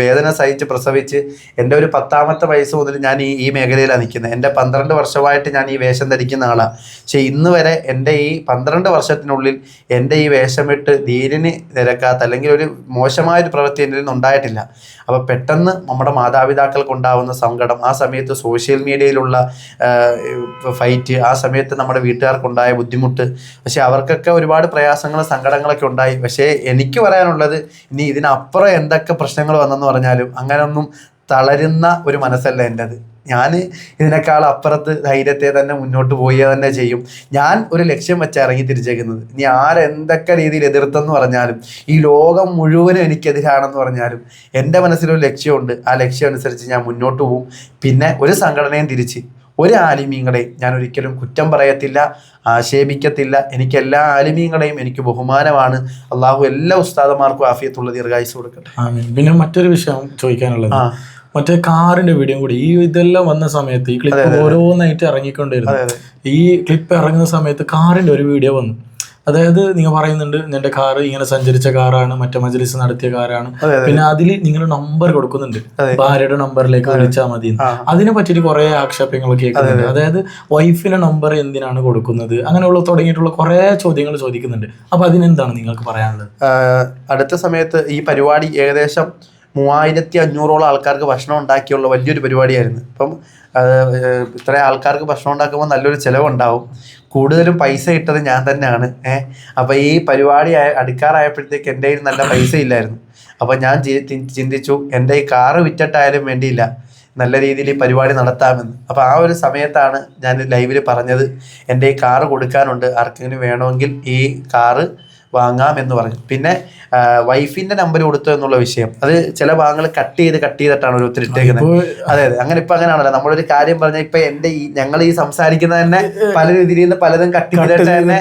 വേദന സഹിച്ച് പ്രസവിച്ച് എന്റെ ഒരു പത്താമത്തെ വയസ്സ് മുതൽ ഞാൻ ഈ ഈ മേഖലയിലാണ് നിൽക്കുന്നത്. എന്റെ പന്ത്രണ്ട് വർഷമായിട്ട് ഞാൻ ഈ വേഷം ധരിക്കുന്ന ആളാണ് പക്ഷെ ഇന്ന് വരെ എന്റെ ഈ പന്ത്രണ്ട് വർഷത്തിനുള്ളിൽ എന്റെ ഈ വേഷമിട്ട് ധീരന് നിരക്കാത്ത അല്ലെങ്കിൽ ഒരു മോശമായൊരു പ്രവൃത്തി എന്റെ നിന്ന് ഉണ്ടായിട്ടില്ല. അപ്പോൾ പെട്ടെന്ന് നമ്മുടെ മാതാപിതാക്കൾക്ക് ഉണ്ടാകുന്ന സങ്കടം ആ സമയത്ത് സോഷ്യൽ മീഡിയയിലുള്ള ഫൈറ്റ് ആ സമയത്ത് നമ്മുടെ വീട്ടുകാർക്കുണ്ടായ ബുദ്ധിമുട്ട് പക്ഷേ അവർക്കൊക്കെ ഒരുപാട് പ്രയാസങ്ങളും സങ്കടങ്ങളൊക്കെ ഉണ്ടായി. പക്ഷേ എനിക്ക് പറയാനുള്ളത് ഇനി ഇതിനപ്പുറം എന്തൊക്കെ പ്രശ്നങ്ങൾ വന്നെന്ന് പറഞ്ഞാലും അങ്ങനെയൊന്നും തളരുന്ന ഒരു മനസ്സല്ല എന്റെത്. ഞാൻ ഇതിനേക്കാൾ അപ്പുറത്ത് ധൈര്യത്തെ തന്നെ മുന്നോട്ട് പോയി തന്നെ ചെയ്യും. ഞാൻ ഒരു ലക്ഷ്യം വെച്ച് ഇറങ്ങി തിരിച്ചേക്കുന്നത്. ഇനി ആരെന്തൊക്കെ രീതിയിൽ എതിർത്തെന്ന് പറഞ്ഞാലും ഈ ലോകം മുഴുവനും എനിക്കെതിരാണെന്ന് പറഞ്ഞാലും എന്റെ മനസ്സിലൊരു ലക്ഷ്യമുണ്ട്. ആ ലക്ഷ്യം അനുസരിച്ച് ഞാൻ മുന്നോട്ട് പോകും പിന്നെ ഒരു സംഘടനയും തിരിച്ച് ഒരു ആലിമീങ്ങളെയും ഞാൻ ഒരിക്കലും കുറ്റം പറയത്തില്ല ആക്ഷേപിക്കത്തില്ല. എനിക്ക് എല്ലാ ആലിമീങ്ങളെയും എനിക്ക് ബഹുമാനമാണ്. അള്ളാഹു എല്ലാ ഉസ്താദന്മാർക്കും ആഫിയത്തുള്ള ദീർഘായുസ് കൊടുക്കട്ടെ. പിന്നെ മറ്റൊരു വിഷയം ചോദിക്കാനുള്ളത്. മറ്റേ കാറിന്റെ വീഡിയോ കൂടി ഈ ഇതെല്ലാം വന്ന സമയത്ത് ഈ ക്ലിപ്പ് ഓരോന്നായിട്ട് ഇറങ്ങിക്കൊണ്ടിരുന്നു. ഈ ക്ലിപ്പ് ഇറങ്ങുന്ന സമയത്ത് കാറിന്റെ ഒരു വീഡിയോ വന്നു. അതായത് നിങ്ങൾ പറയുന്നുണ്ട് നിന്റെ കാർ ഇങ്ങനെ സഞ്ചരിച്ച കാറാണ് മറ്റേ മജലിസ് നടത്തിയ കാറാണ്. പിന്നെ അതിൽ നിങ്ങൾ നമ്പർ കൊടുക്കുന്നുണ്ട്. ഭാര്യയുടെ നമ്പറിലേക്ക് വിളിച്ചാൽ മതി അതിനെ പറ്റിയിട്ട് കുറെ ആക്ഷേപങ്ങൾ കേൾക്കുന്നുണ്ട്. അതായത് വൈഫിന്റെ നമ്പർ എന്തിനാണ് കൊടുക്കുന്നത്? അങ്ങനെയുള്ള തുടങ്ങിയിട്ടുള്ള കുറെ ചോദ്യങ്ങൾ ചോദിക്കുന്നുണ്ട്. അപ്പൊ അതിനെന്താണ് നിങ്ങൾക്ക് പറയാനുള്ളത്? അടുത്ത സമയത്ത് ഈ പരിപാടി ഏകദേശം മൂവായിരത്തി അഞ്ഞൂറോളം ആൾക്കാർക്ക് ഭക്ഷണം ഉണ്ടാക്കിയുള്ള വലിയൊരു പരിപാടിയായിരുന്നു. ഇപ്പം ഇത്രയും ആൾക്കാർക്ക് ഭക്ഷണം ഉണ്ടാക്കുമ്പോൾ നല്ലൊരു ചിലവുണ്ടാവും. കൂടുതലും പൈസ ഇട്ടത് ഞാൻ തന്നെയാണ്. ഏഹ് അപ്പം ഈ പരിപാടി അടുക്കാറായപ്പോഴത്തേക്ക് എന്റെ കയ്യിൽ നല്ല പൈസ ഇല്ലായിരുന്നു. അപ്പം ഞാൻ ചിന്തിച്ചു എന്റെ ഈ കാറ് വിറ്റിട്ടായാലും വേണ്ടിയില്ല. നല്ല രീതിയിൽ ഈ പരിപാടി നടത്താമെന്ന്. അപ്പോൾ ആ ഒരു സമയത്താണ് ഞാൻ ലൈവിൽ പറഞ്ഞത് എന്റെ ഈ കാറ് കൊടുക്കാനുണ്ട് ആർക്കെങ്കിലും വേണമെങ്കിൽ ഈ കാറ് വാങ്ങാം എന്ന് പറഞ്ഞു പിന്നെ വൈഫിന്റെ നമ്പർ കൊടുത്തു എന്നുള്ള വിഷയം. അത് ചില ഭാഗങ്ങൾ കട്ട് ചെയ്ത് കട്ട് ചെയ്തിട്ടാണ് ഓരോരുത്തർ ഇട്ടേക്കുന്നത്. അതെ അതെ. അങ്ങനെ ഇപ്പൊ അങ്ങനെയാണല്ലോ. നമ്മളൊരു കാര്യം പറഞ്ഞാൽ ഇപ്പൊ എന്റെ ഈ ഞങ്ങൾ ഈ സംസാരിക്കുന്ന തന്നെ പല രീതിയിൽ നിന്ന് പലതും കട്ട് ചെയ്തിട്ട് തന്നെ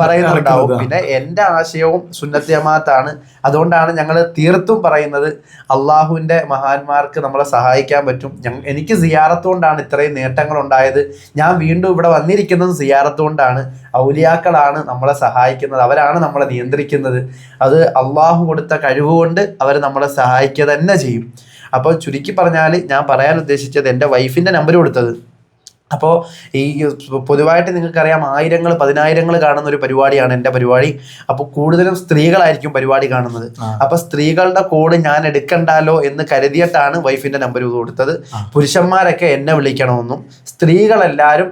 പറയുന്നുണ്ടാവും. പിന്നെ എന്റെ ആശയവും സുന്നത്ത് ജമാഅത്താണ്. അതുകൊണ്ടാണ് ഞങ്ങൾ തീർത്തും പറയുന്നത് അള്ളാഹുവിന്റെ മഹാന്മാർക്ക് നമ്മളെ സഹായിക്കാൻ പറ്റും. എനിക്ക് സിയാറത്ത് കൊണ്ടാണ് ഇത്രയും നേട്ടങ്ങൾ ഉണ്ടായത് ഞാൻ വീണ്ടും ഇവിടെ വന്നിരിക്കുന്നത് സിയാറത്ത് കൊണ്ടാണ്. ഔലിയാക്കളാണ് നമ്മളെ സഹായിക്കുന്നത് അവരാണ് നമ്മളെ നിയന്ത്രിക്കുന്നത്. അത് അള്ളാഹു കൊടുത്ത കഴിവുകൊണ്ട് അവർ നമ്മളെ സഹായിക്കുക തന്നെ ചെയ്യും. അപ്പോൾ ചുരുക്കി പറഞ്ഞാൽ ഞാൻ പറയാൻ ഉദ്ദേശിച്ചത് എന്റെ വൈഫിന്റെ നമ്പർ കൊടുത്തത്. അപ്പോൾ ഈ പൊതുവായിട്ട് നിങ്ങൾക്കറിയാം ആയിരങ്ങൾ പതിനായിരങ്ങൾ കാണുന്ന ഒരു പരിപാടിയാണ് എന്റെ പരിപാടി. അപ്പോൾ കൂടുതലും സ്ത്രീകളായിരിക്കും പരിപാടി കാണുന്നത്. അപ്പോൾ സ്ത്രീകളുടെ കോഡ് ഞാൻ എടുക്കണ്ടല്ലോ എന്ന് കരുതിയിട്ടാണ് വൈഫിന്റെ നമ്പർ കൊടുത്തത്. പുരുഷന്മാരൊക്കെ എന്നെ വിളിക്കണമെന്നും സ്ത്രീകളെല്ലാവരും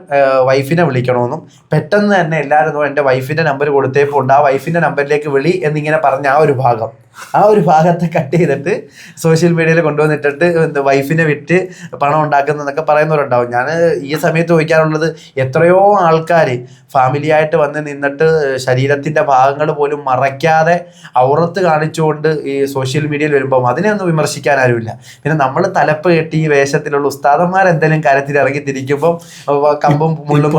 വൈഫിനെ വിളിക്കണമെന്നും പെട്ടെന്ന് തന്നെ എല്ലാവരും എന്റെ വൈഫിന്റെ നമ്പർ കൊടുത്തേപ്പോണ്ട് ആ വൈഫിന്റെ നമ്പറിലേക്ക് വിളി എന്നിങ്ങനെ പറഞ്ഞ ആ ഒരു ഭാഗം. ആ ഒരു ഭാഗത്തെ കട്ട് ചെയ്തിട്ട് സോഷ്യൽ മീഡിയയിൽ കൊണ്ടുവന്നിട്ടിട്ട് എന്താ വൈഫിനെ വിറ്റ് പണം ഉണ്ടാക്കുന്നതെന്നൊക്കെ പറയുന്നവരുണ്ടാവും. ഞാൻ ഈ സമയത്ത് ചോദിക്കാറുള്ളത് എത്രയോ ആൾക്കാർ ഫാമിലി ആയിട്ട് വന്ന് നിന്നിട്ട് ശരീരത്തിന്റെ ഭാഗങ്ങൾ പോലും മറയ്ക്കാതെ ഔറത്ത് കാണിച്ചുകൊണ്ട് ഈ സോഷ്യൽ മീഡിയയിൽ വരുമ്പം അതിനെ ഒന്നും വിമർശിക്കാൻ ആരുമില്ല. പിന്നെ നമ്മൾ തലപ്പ് കെട്ടി ഈ വേഷത്തിലുള്ള ഉസ്താദന്മാർ എന്തെങ്കിലും കാര്യത്തിൽ ഇറങ്ങി തിരിക്കുമ്പോൾ കമ്പും മുള്ളും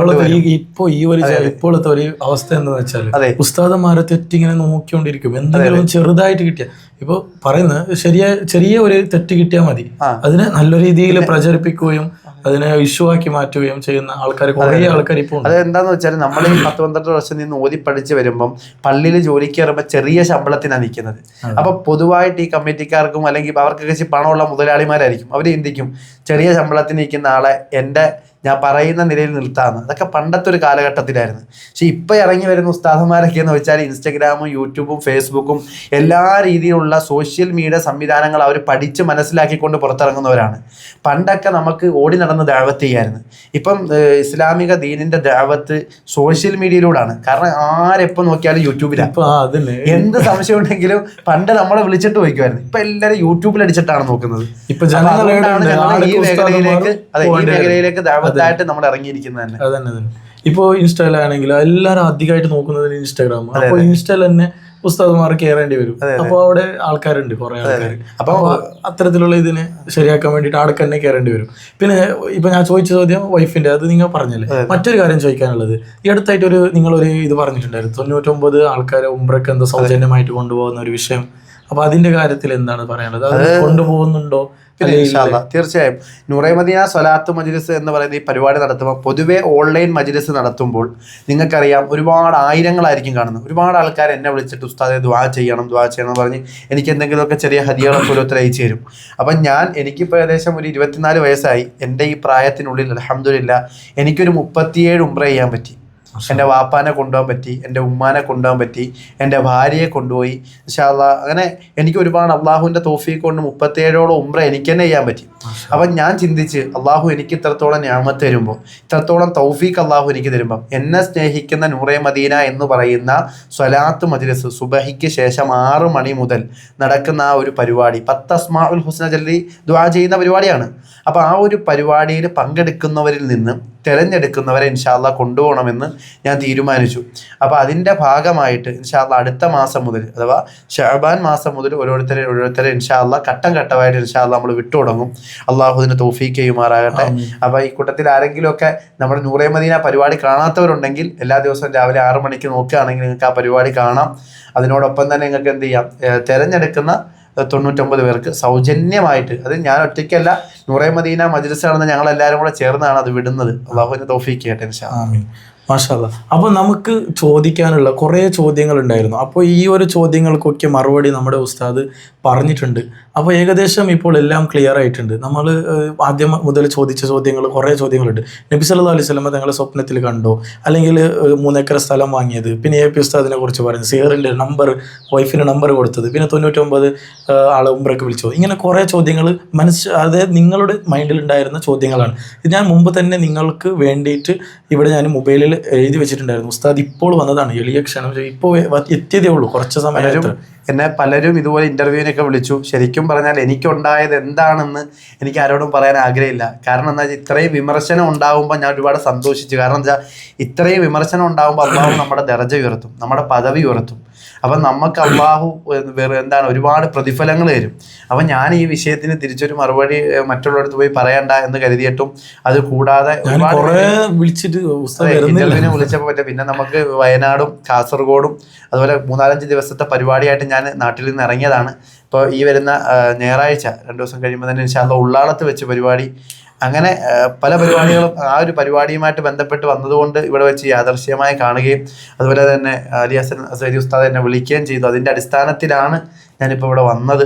ഇപ്പോൾ ഈ ഒരു ഇപ്പോഴത്തെ ഒരു അവസ്ഥ എന്താണെന്ന് വെച്ചാൽ അതെ. ഉസ്താദന്മാരെ തെറ്റിങ്ങനെ നോക്കിക്കൊണ്ടിരിക്കും. എന്തെങ്കിലും ചെറുതായിട്ട് കിട്ടിയ. ഇപ്പൊ പറയുന്നത് ശരിയ ചെറിയ ഒരു തെറ്റ് കിട്ടിയാൽ മതി. അതിനെ നല്ല രീതിയിൽ പ്രചരിപ്പിക്കുകയും അതിനെ ഇഷ്യൂ ആക്കി മാറ്റുകയും ചെയ്യുന്ന ആൾക്കാർ കുറേ ആൾക്കാർ ഇപ്പോൾ അത് എന്താന്ന് വെച്ചാൽ നമ്മൾ ഈ പത്ത് പന്ത്രണ്ട് വർഷം നിന്ന് ഓതി പഠിച്ച് വരുമ്പം പള്ളിയിൽ ജോലിക്ക് കയറുമ്പോൾ ചെറിയ ശമ്പളത്തിനാണ് നിൽക്കുന്നത് അപ്പൊ പൊതുവായിട്ട് ഈ കമ്മിറ്റിക്കാർക്കും അല്ലെങ്കിൽ അവർക്കൊക്കെ പണമുള്ള മുതലാളിമാരായിരിക്കും. അവർ ചിന്തിക്കും ചെറിയ ശമ്പളത്തിന് നിൽക്കുന്ന ആളെ എന്റെ ഞാൻ പറയുന്ന നിലയിൽ നിർത്താമെന്ന് അതൊക്കെ പണ്ടത്തെ ഒരു കാലഘട്ടത്തിലായിരുന്നു. പക്ഷെ ഇപ്പം ഇറങ്ങി വരുന്ന ഉസ്താദന്മാരൊക്കെ എന്ന് വെച്ചാൽ ഇൻസ്റ്റഗ്രാമും യൂട്യൂബും ഫേസ്ബുക്കും എല്ലാ രീതിയിലുള്ള സോഷ്യൽ മീഡിയ സംവിധാനങ്ങൾ അവർ പഠിച്ച് മനസ്സിലാക്കിക്കൊണ്ട് പുറത്തിറങ്ങുന്നവരാണ്. പണ്ടൊക്കെ നമുക്ക് ഓടി നടന്ന് ദാവത്ത് ചെയ്യായിരുന്നു. ഇപ്പം ഇസ്ലാമിക ദീനിന്റെ ദാവത്ത് സോഷ്യൽ മീഡിയയിലൂടെയാണ് കാരണം ആരെപ്പം നോക്കിയാലും യൂട്യൂബിലാണ് എന്ത് സംശയം ഉണ്ടെങ്കിലും പണ്ട് നമ്മളെ വിളിച്ചിട്ട് ചോദിക്കുമായിരുന്നു ഇപ്പം എല്ലാവരും യൂട്യൂബിൽ അടിച്ചിട്ടാണ് നോക്കുന്നത്. ഇപ്പം അതുകൊണ്ടാണ് ഞങ്ങൾ ഈ മേഖലയിലേക്ക് അതെ ഈ മേഖലയിലേക്ക് വരും. മേഖലയിലേക്ക് നമ്മൾ ഇറങ്ങിയിരിക്കുന്നത് തന്നെ. അത് തന്നെ തന്നെ ഇപ്പൊ ഇൻസ്റ്റയിലാണെങ്കിൽ എല്ലാവരും അധികമായിട്ട് നോക്കുന്നത് ഇൻസ്റ്റാഗ്രാം. അപ്പൊ ഇൻസ്റ്റയിൽ തന്നെ പുസ്തകന്മാർ കയറേണ്ടി വരും. അപ്പോൾ അവിടെ ആൾക്കാരുണ്ട് കുറെ ആൾക്കാർ അപ്പോൾ അപ്പൊ അത്തരത്തിലുള്ള ഇതിനെ ശരിയാക്കാൻ വേണ്ടിയിട്ട് ആൾക്ക് തന്നെ കയറേണ്ടി വരും. പിന്നെ ഇപ്പൊ ഞാൻ ചോദിച്ച ചോദ്യം വൈഫിന്റെ അത് നിങ്ങൾ പറഞ്ഞല്ലേ? മറ്റൊരു കാര്യം ചോദിക്കാനുള്ളത്. ഈ അടുത്തായിട്ട് ഒരു നിങ്ങളൊരു ഇത് പറഞ്ഞിട്ടുണ്ടായിരുന്നു. തൊണ്ണൂറ്റൊമ്പത് ആൾക്കാരെ ഉംറക്ക് എന്താ സൗജന്യമായിട്ട് കൊണ്ടുപോകുന്ന ഒരു വിഷയം. അപ്പൊ അതിന്റെ കാര്യത്തിൽ എന്താണ് പറയാനുള്ളത്? അത് കൊണ്ടുപോകുന്നുണ്ടോ? പിന്നെ തീർച്ചയായും. നൂറേ മദീന സ്വലാത്ത് മജ്ലിസ് എന്ന് പറയുന്ന ഈ പരിപാടി നടത്തുമ്പോൾ പൊതുവെ ഓൺലൈൻ മജ്ലിസ് നടത്തുമ്പോൾ നിങ്ങൾക്കറിയാം ഒരുപാട് ആയിരങ്ങളായിരിക്കും കാണുന്നത്. ഒരുപാട് ആൾക്കാർ എന്നെ വിളിച്ചിട്ട് ഉസ്താദെ ദ്വാ ചെയ്യണം ദ്വാ ചെയ്യണം എന്ന് പറഞ്ഞ് എനിക്ക് എന്തെങ്കിലുമൊക്കെ ചെറിയ ഹദികളൊക്കെ ഓരോരുത്തർ അയച്ചു തരും. അപ്പം ഞാൻ എനിക്കിപ്പോൾ ഏകദേശം ഒരു ഇരുപത്തിനാല് വയസ്സായി. എന്റെ ഈ പ്രായത്തിനുള്ളിൽ അലഹമില്ല എനിക്കൊരു മുപ്പത്തിയേഴ് ഉംറ ചെയ്യാൻ പറ്റി. എന്റെ വാപ്പാനെ കൊണ്ടുപോകാൻ പറ്റി എന്റെ ഉമ്മാനെ കൊണ്ടുപോകാൻ പറ്റി എന്റെ ഭാര്യയെ കൊണ്ടുപോയി. ഇൻഷാല്ല അങ്ങനെ എനിക്ക് ഒരുപാട് അള്ളാഹുവിന്റെ തോഫീക്ക് കൊണ്ട് മുപ്പത്തേഴോളം ഉമ്ര എനിക്ക് തന്നെ ചെയ്യാൻ പറ്റി. അപ്പം ഞാൻ ചിന്തിച്ച് അള്ളാഹു എനിക്ക് ഇത്രത്തോളം ഞാമത്ത് തരുമ്പോൾ ഇത്രത്തോളം തൗഫീഖ് അള്ളാഹു എനിക്ക് തരുമ്പോൾ എന്നെ സ്നേഹിക്കുന്ന നൂറെ മദീന എന്ന് പറയുന്ന സ്വലാത്ത് മജ്ലിസ് സുബഹിക്ക് ശേഷം ആറ് മണി മുതൽ നടക്കുന്ന ആ ഒരു പരിപാടി പത്ത് അസ്മാഉൽ ഹുസ്ന ചൊല്ലി ദ്വാ ചെയ്യുന്ന പരിപാടിയാണ്. അപ്പോൾ ആ ഒരു പരിപാടിയിൽ പങ്കെടുക്കുന്നവരിൽ നിന്ന് തിരഞ്ഞെടുക്കുന്നവരെ ഇൻഷാല്ല കൊണ്ടുപോകണമെന്ന് ഞാൻ തീരുമാനിച്ചു. അപ്പോൾ അതിന്റെ ഭാഗമായിട്ട് ഇൻഷാല്ല അടുത്ത മാസം മുതൽ അഥവാ ഷഹബാൻ മാസം മുതൽ ഓരോരുത്തരെ ഓരോരുത്തരെ ഇൻഷാല്ല ഘട്ടം ഘട്ടമായിട്ട് ഇൻഷാല്ല നമ്മൾ വിട്ടു തുടങ്ങും അള്ളാഹുദിന് തോഫീക്ക് ചെയ്യുമാറാകട്ടെ. അപ്പോൾ ഈ കൂട്ടത്തിൽ ആരെങ്കിലുമൊക്കെ നമ്മുടെ നൂറേ മദീന പരിപാടി കാണാത്തവരുണ്ടെങ്കിൽ എല്ലാ ദിവസവും രാവിലെ ആറു മണിക്ക് നോക്കുകയാണെങ്കിൽ നിങ്ങൾക്ക് ആ പരിപാടി കാണാം. അതിനോടൊപ്പം തന്നെ നിങ്ങൾക്ക് എന്ത് ചെയ്യാം? തിരഞ്ഞെടുക്കുന്ന തൊണ്ണൂറ്റൊമ്പത് പേർക്ക് സൗജന്യമായിട്ട് അത് ഞാൻ ഒറ്റയ്ക്കല്ല നൂറേ മദീന മജ്ലിസാണെന്ന് ഞങ്ങൾ എല്ലാവരും കൂടെ ചേർന്നാണ് അത് വിടുന്നത്. അള്ളാഹുവിന്റെ തോഫിക്ക്. ആമീൻ. മാഷാല്ല. അപ്പോൾ നമുക്ക് ചോദിക്കാനുള്ള കുറേ ചോദ്യങ്ങൾ ഉണ്ടായിരുന്നു അപ്പോൾ ഈ ഒരു ചോദ്യങ്ങൾക്കൊക്കെ മറുപടി നമ്മുടെ ഉസ്താദ് പറഞ്ഞിട്ടുണ്ട്. അപ്പോൾ ഏകദേശം ഇപ്പോൾ എല്ലാം ക്ലിയർ ആയിട്ടുണ്ട്. നമ്മൾ ആദ്യം മുതൽ ചോദിച്ച ചോദ്യങ്ങൾ കുറേ ചോദ്യങ്ങളുണ്ട്. നബി സല്ലു അലൈഹി സ്വലമ തങ്ങളെ സ്വപ്നത്തിൽ കണ്ടോ? അല്ലെങ്കിൽ മൂന്നേക്കര മൂന്നേക്കർ സ്ഥലം വാങ്ങിയത്. പിന്നെ എ പി ഉസ്താദിനെ കുറിച്ച് പറഞ്ഞു സിയറിന്റെ നമ്പർ വൈഫിന്റെ നമ്പർ കൊടുത്തത്. പിന്നെ തൊണ്ണൂറ്റൊമ്പത് ആളെ ഉംബ്രക്ക് വിളിച്ചോ. ഇങ്ങനെ കുറേ ചോദ്യങ്ങൾ മനസ്സ് അതായത് നിങ്ങളുടെ മൈൻഡിൽ ഉണ്ടായിരുന്ന ചോദ്യങ്ങളാണ്. ഇത് ഞാൻ മുമ്പ് തന്നെ നിങ്ങൾക്ക് വേണ്ടിയിട്ട് ഇവിടെ ഞാൻ മൊബൈലിൽ എഴുതി വെച്ചിട്ടുണ്ടായിരുന്നു. ഉസ്താദ് ഇപ്പോൾ വന്നതാണ്. എളിയ ക്ഷണം. ഇപ്പോൾ എത്തിയതേ ഉള്ളൂ. കുറച്ച് സമയം എന്നെ പലരും ഇതുപോലെ ഇന്റർവ്യൂവിനൊക്കെ വിളിച്ചു. ശരിക്കും പറഞ്ഞാൽ എനിക്കുണ്ടായത് എന്താണെന്ന് എനിക്ക് ആരോടും പറയാൻ ആഗ്രഹമില്ല. കാരണം എന്താ വെച്ചാൽ ഇത്രയും വിമർശനം ഉണ്ടാകുമ്പോൾ ഞാൻ ഒരുപാട് സന്തോഷിച്ചു. കാരണം എന്താ ഇത്രയും വിമർശനം ഉണ്ടാകുമ്പോൾ അള്ളാഹു നമ്മുടെ ദർജ ഉയർത്തും നമ്മുടെ പദവി ഉയർത്തും. അപ്പം നമുക്ക് അള്ളാഹു വേറെ എന്താണ് ഒരുപാട് പ്രതിഫലങ്ങൾ തരും. അപ്പം ഞാൻ ഈ വിഷയത്തിന് തിരിച്ചൊരു മറുപടി മറ്റുള്ളവരുടെ മറ്റുള്ളവരടുത്ത് പോയി പറയണ്ട എന്ന് കരുതിയിട്ടും അത് കൂടാതെ വിളിച്ചപ്പോ വിളിച്ചിട്ട് വിളിച്ചപ്പോൾ പറ്റും പിന്നെ നമുക്ക് വയനാടും കാസർഗോഡും അതുപോലെ മൂന്നാലഞ്ച് ദിവസത്തെ പരിപാടിയായിട്ട് ഞാൻ നാട്ടിൽ നിന്ന് ഇറങ്ങിയതാണ്. ഇപ്പോൾ ഈ വരുന്ന ഞായറാഴ്ച രണ്ട് ദിവസം കഴിയുമ്പോൾ തന്നെ ഇൻഷാല്ല ഉള്ളാളത്ത് വെച്ച് പരിപാടി അങ്ങനെ പല പരിപാടികളും ആ ഒരു പരിപാടിയുമായിട്ട് ബന്ധപ്പെട്ട് വന്നതുകൊണ്ട് ഇവിടെ വെച്ച് യാദർശ്യമായി കാണുകയും അതുപോലെ തന്നെ അലിയാസൻ സൈദി ഉസ്താദ് എന്നെ വിളിക്കുകയും ചെയ്തു. അതിന്റെ അടിസ്ഥാനത്തിലാണ് ഞാനിപ്പോൾ ഇവിടെ വന്നത്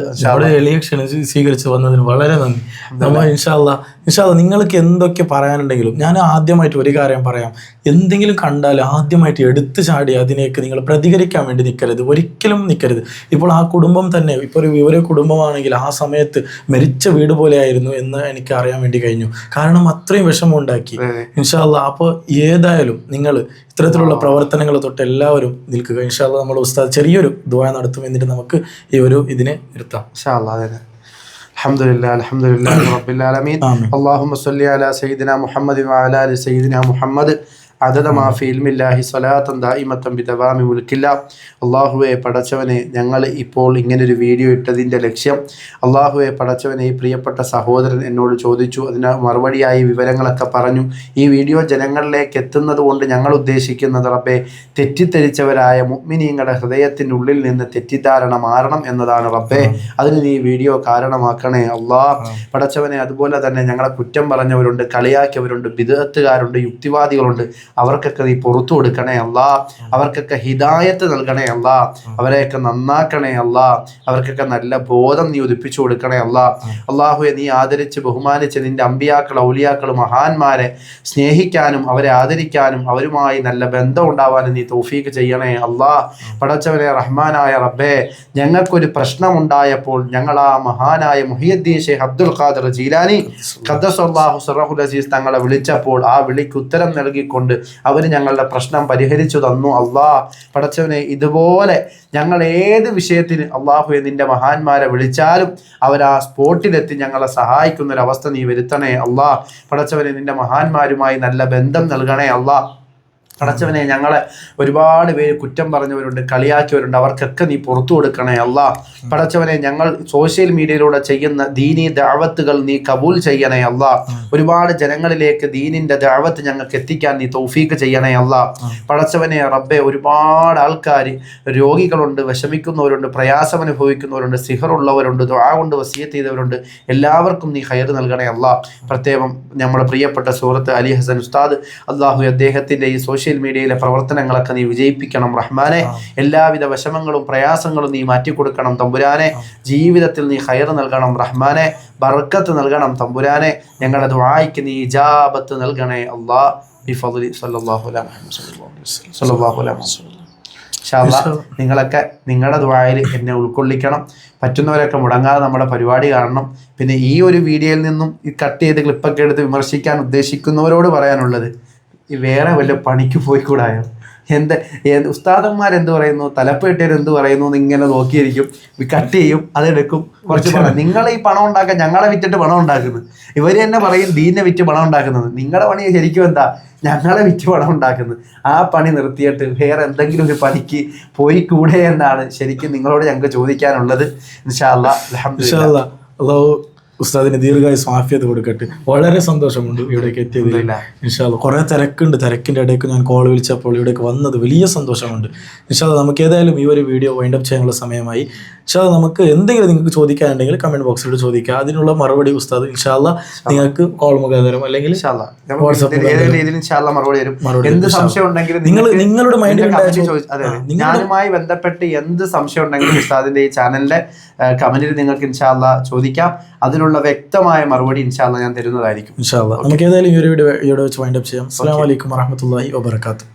എളിയ ക്ഷണിച്ച് സ്വീകരിച്ച് വന്നതിന് വളരെ നന്ദി. നമ്മൾ ഇൻഷാല്ല ഇൻഷാല്ല നിങ്ങൾക്ക് എന്തൊക്കെ പറയാനുണ്ടെങ്കിലും ഞാൻ ആദ്യമായിട്ട് ഒരു കാര്യം പറയാം. എന്തെങ്കിലും കണ്ടാൽ ആദ്യമായിട്ട് എടുത്തു ചാടി അതിനേക്ക് നിങ്ങൾ പ്രതികരിക്കാൻ വേണ്ടി നിൽക്കരുത് ഒരിക്കലും നിൽക്കരുത് ഇപ്പോൾ ആ കുടുംബം തന്നെ ഇപ്പോൾ ഒരു വിവര കുടുംബമാണെങ്കിൽ ആ സമയത്ത് മരിച്ച വീട് പോലെയായിരുന്നു എന്ന് എനിക്ക് അറിയാൻ വേണ്ടി കഴിഞ്ഞു. കാരണം അത്രയും വിഷമം ഉണ്ടാക്കി. ഇൻഷാല്ല അപ്പോൾ ഏതായാലും നിങ്ങൾ ഇത്തരത്തിലുള്ള പ്രവർത്തനങ്ങൾ തൊട്ട് എല്ലാവരും നിൽക്കുക ഇൻഷാല്ല നമ്മൾ ഉസ്താദ് ചെറിയൊരു ദുആ നടത്തും എന്നിട്ട് നമുക്ക് ഈ ഒരു ഇതിനെ നിർത്താം إن شاء الله هذا الحمد لله الحمد لله رب العالمين آمين. اللهم صل على سيدنا محمد وعلى آل سيدنا محمد അതത മാഫിൽമില്ലാഹി സ്വലാത്തൻ ദായിമത്തം ബിതവാമി മുൽക്കില്ല. അള്ളാഹുവെ പടച്ചവനെ ഞങ്ങൾ ഇപ്പോൾ ഇങ്ങനൊരു വീഡിയോ ഇട്ടതിന്റെ ലക്ഷ്യം അള്ളാഹുവെ പടച്ചവനെ ഈ പ്രിയപ്പെട്ട സഹോദരൻ എന്നോട് ചോദിച്ചു. അതിന് മറുപടിയായി വിവരങ്ങളൊക്കെ പറഞ്ഞു. ഈ വീഡിയോ ജനങ്ങളിലേക്ക് എത്തുന്നത് കൊണ്ട് ഞങ്ങൾ ഉദ്ദേശിക്കുന്നത് റബ്ബെ തെറ്റിദ്ധരിച്ചവരായ മുഗ്മിനിയങ്ങളുടെ ഹൃദയത്തിന്റെ ഉള്ളിൽ നിന്ന് തെറ്റിദ്ധാരണ മാറണം എന്നതാണ് റബ്ബെ. അതിന് നീ വീഡിയോ കാരണമാക്കണേ. അള്ളാ പടച്ചവനെ അതുപോലെ തന്നെ ഞങ്ങളെ കുറ്റം പറഞ്ഞവരുണ്ട് കളിയാക്കിയവരുണ്ട് വിദഗത്തുകാരുണ്ട് യുക്തിവാദികളുണ്ട്. അവർക്കൊക്കെ നീ പുറത്തു കൊടുക്കണേ അല്ല. അവർക്കൊക്കെ ഹിദായത്ത് നൽകണേ അല്ല. അവരെയൊക്കെ നന്നാക്കണേ അല്ല. അവർക്കൊക്കെ നല്ല ബോധം നീ ഉദിപ്പിച്ചു കൊടുക്കണേ അല്ല. അള്ളാഹുയെ നീ ആദരിച്ച് ബഹുമാനിച്ച് നിന്റെ അമ്പിയാക്കൾ ഔലിയാക്കൾ മഹാന്മാരെ സ്നേഹിക്കാനും അവരെ ആദരിക്കാനും അവരുമായി നല്ല ബന്ധം ഉണ്ടാവാനും നീ തൗഫീക്ക് ചെയ്യണേ അള്ളാഹ് പടച്ചവനെ റഹ്മാനായ റബ്ബേ ഞങ്ങൾക്കൊരു പ്രശ്നമുണ്ടായപ്പോൾ ഞങ്ങൾ ആ മഹാനായ മുഹിയുദ്ദീൻ ഷെയ്ഖ് അബ്ദുൽ ഖാദർ ജീലാനി ഖദ്ദസ് അള്ളാഹു സറഹുൽ അസീസ് തങ്ങളെ വിളിച്ചപ്പോൾ ആ വിളിക്ക് ഉത്തരം നൽകിക്കൊണ്ട് അവർ ഞങ്ങളുടെ പ്രശ്നം പരിഹരിച്ചു തന്നു. അള്ളാ പടച്ചവനെ ഇതുപോലെ ഞങ്ങൾ ഏത് വിഷയത്തിന് അള്ളാഹു നിന്റെ മഹാന്മാരെ വിളിച്ചാലും അവർ ആ സ്പോട്ടിലെത്തി ഞങ്ങളെ സഹായിക്കുന്ന ഒരു അവസ്ഥ നീ വരുത്തണേ അള്ളാ. പടച്ചവനെ നിന്റെ മഹാന്മാരുമായി നല്ല ബന്ധം നൽകണേ അള്ളാ. പടച്ചവനെ ഞങ്ങളെ ഒരുപാട് പേര് കുറ്റം പറഞ്ഞവരുണ്ട് കളിയാക്കിയവരുണ്ട്. അവർക്കൊക്കെ നീ പുറത്തു കൊടുക്കണേ അല്ല. പടച്ചവനെ ഞങ്ങൾ സോഷ്യൽ മീഡിയയിലൂടെ ചെയ്യുന്ന ദീനി ദാവത്തുകൾ നീ കബൂൽ ചെയ്യണേ അല്ല. ഒരുപാട് ജനങ്ങളിലേക്ക് ദീനിന്റെ ദാവത്ത് ഞങ്ങൾക്ക് എത്തിക്കാൻ നീ തൗഫീക്ക് ചെയ്യണേ അല്ല. പടച്ചവനെ റബ്ബെ ഒരുപാട് ആൾക്കാർ രോഗികളുണ്ട് വിഷമിക്കുന്നവരുണ്ട് പ്രയാസം അനുഭവിക്കുന്നവരുണ്ട് സിഹറുള്ളവരുണ്ട് ദുആ കൊണ്ട് വസീയത്ത് ചെയ്തവരുണ്ട്. എല്ലാവർക്കും നീ ഹയർ നൽകണേ അല്ല. പ്രത്യേകം നമ്മുടെ പ്രിയപ്പെട്ട സുഹൃത്ത് അലി ഹസൻ ഉസ്താദ് അള്ളാഹു അദ്ദേഹത്തിന്റെ ഈ സോഷ്യൽ മീഡിയയിലെ പ്രവർത്തനങ്ങളൊക്കെ നീ വിജയിപ്പിക്കണം റഹ്മാനെ. എല്ലാവിധ വിഷമങ്ങളും പ്രയാസങ്ങളും നീ മാറ്റിക്കൊടുക്കണം തമ്പുരാനെ. ജീവിതത്തിൽ നീ ഹയർ നൽകണം റഹ്മാനെ. ബർക്കത്ത് നൽകണം തമ്പുരാനെ. ഞങ്ങളുടെ ദുആയ്ക്ക് നീ ഇജാബത്ത് നൽകണേ. അള്ളാ സല്ലല്ലാഹു അലൈഹി സല്ലല്ലാഹു അലൈഹി നിങ്ങളൊക്കെ നിങ്ങളുടെ ദ്വായിൽ എന്നെ ഉൾക്കൊള്ളിക്കണം. പറ്റുന്നവരൊക്കെ മുടങ്ങാതെ നമ്മുടെ പരിപാടി കാണണം. പിന്നെ ഈ ഒരു വീഡിയോയിൽ നിന്നും ഈ കട്ട് ചെയ്ത് ക്ലിപ്പൊക്കെ എടുത്ത് വിമർശിക്കാൻ ഉദ്ദേശിക്കുന്നവരോട് പറയാനുള്ളത് വേറെ വല്ല പണിക്ക് പോയിക്കൂടായോ? എന്ത് എന്താ ഉസ്താദന്മാർ എന്ത് പറയുന്നു? തലപ്പേട്ടർ എന്ത് പറയുന്നു എന്ന് ഇങ്ങനെ നോക്കിയിരിക്കും കട്ട് ചെയ്യും അതെടുക്കും. കുറച്ച് പണം. [laughs] നിങ്ങൾ ഈ പണം ഉണ്ടാക്കാൻ ഞങ്ങളെ വിറ്റിട്ട് പണം ഉണ്ടാക്കുന്നത് ഇവർ തന്നെ പറയും ദീനെ വിറ്റ് പണം ഉണ്ടാക്കുന്നത്. നിങ്ങളുടെ പണി ശരിക്കും എന്താ? ഞങ്ങളെ വിറ്റ് പണം ഉണ്ടാക്കുന്നത്. ആ പണി നിർത്തിയിട്ട് വേറെ എന്തെങ്കിലും ഒരു പണിക്ക് പോയി കൂടെ എന്നാണ് ശരിക്കും നിങ്ങളോട് ഞങ്ങൾക്ക് ചോദിക്കാനുള്ളത്. ഇൻഷാല്ലാ ഇൻഷാ അല്ലാ. അള്ളാഹു ഉസ്താദിന് ദീർഘായുസ് സ്വാഫ്യത കൊടുക്കട്ടെ വളരെ സന്തോഷമുണ്ട് ഇവിടേക്ക് എത്തിയത് ഇൻഷാല്ല കുറെ തിരക്കുണ്ട്. തിരക്കിന്റെ ഇടയ്ക്ക് ഞാൻ കോൾ വിളിച്ചപ്പോൾ ഇവിടേക്ക് വന്നത് വലിയ സന്തോഷമുണ്ട്. ഇൻഷാല്ല നമുക്ക് ഏതായാലും ഈ ഒരു വീഡിയോ വൈൻഡ് അപ്പ് ചെയ്യാനുള്ള സമയമായി. ഇൻഷാല്ല നമുക്ക് എന്തെങ്കിലും നിങ്ങൾക്ക് ചോദിക്കാനുണ്ടെങ്കിൽ കമന്റ് ബോക്സിൽ ചോദിക്കുക അതിനുള്ള മറുപടി ഉസ്താദ് ഇൻഷാല്ല നിങ്ങൾക്ക് കോൾ മുഖാന്തരം അല്ലെങ്കിൽ മറുപടി എന്ത് തരും. സംശയം ഉണ്ടെങ്കിലും നിങ്ങൾ നിങ്ങളുടെ മൈൻഡിൽ ഞാനുമായി ബന്ധപ്പെട്ട് എന്ത് സംശയം ഉണ്ടെങ്കിലും ഉസ്താദിന്റെ ഈ ചാനലിന്റെ കമന്റിൽ നിങ്ങൾക്ക് ഇൻഷാല്ല ചോദിക്കാം. അതിനുള്ള വ്യക്തമായ മറുപടി ഇൻഷാല്ല ഞാൻ തരുന്നതായിരിക്കും. ഇൻഷാല്ല നമുക്ക് ഏതായാലും ഈ ഒരു വീഡിയോ ഇവിടെ വെച്ച് വൈൻഡപ്പ് ചെയ്യാം. അസ്സാം വലൈക്കും വറഹമത്തല്ലാഹി വബർക്കാത്തു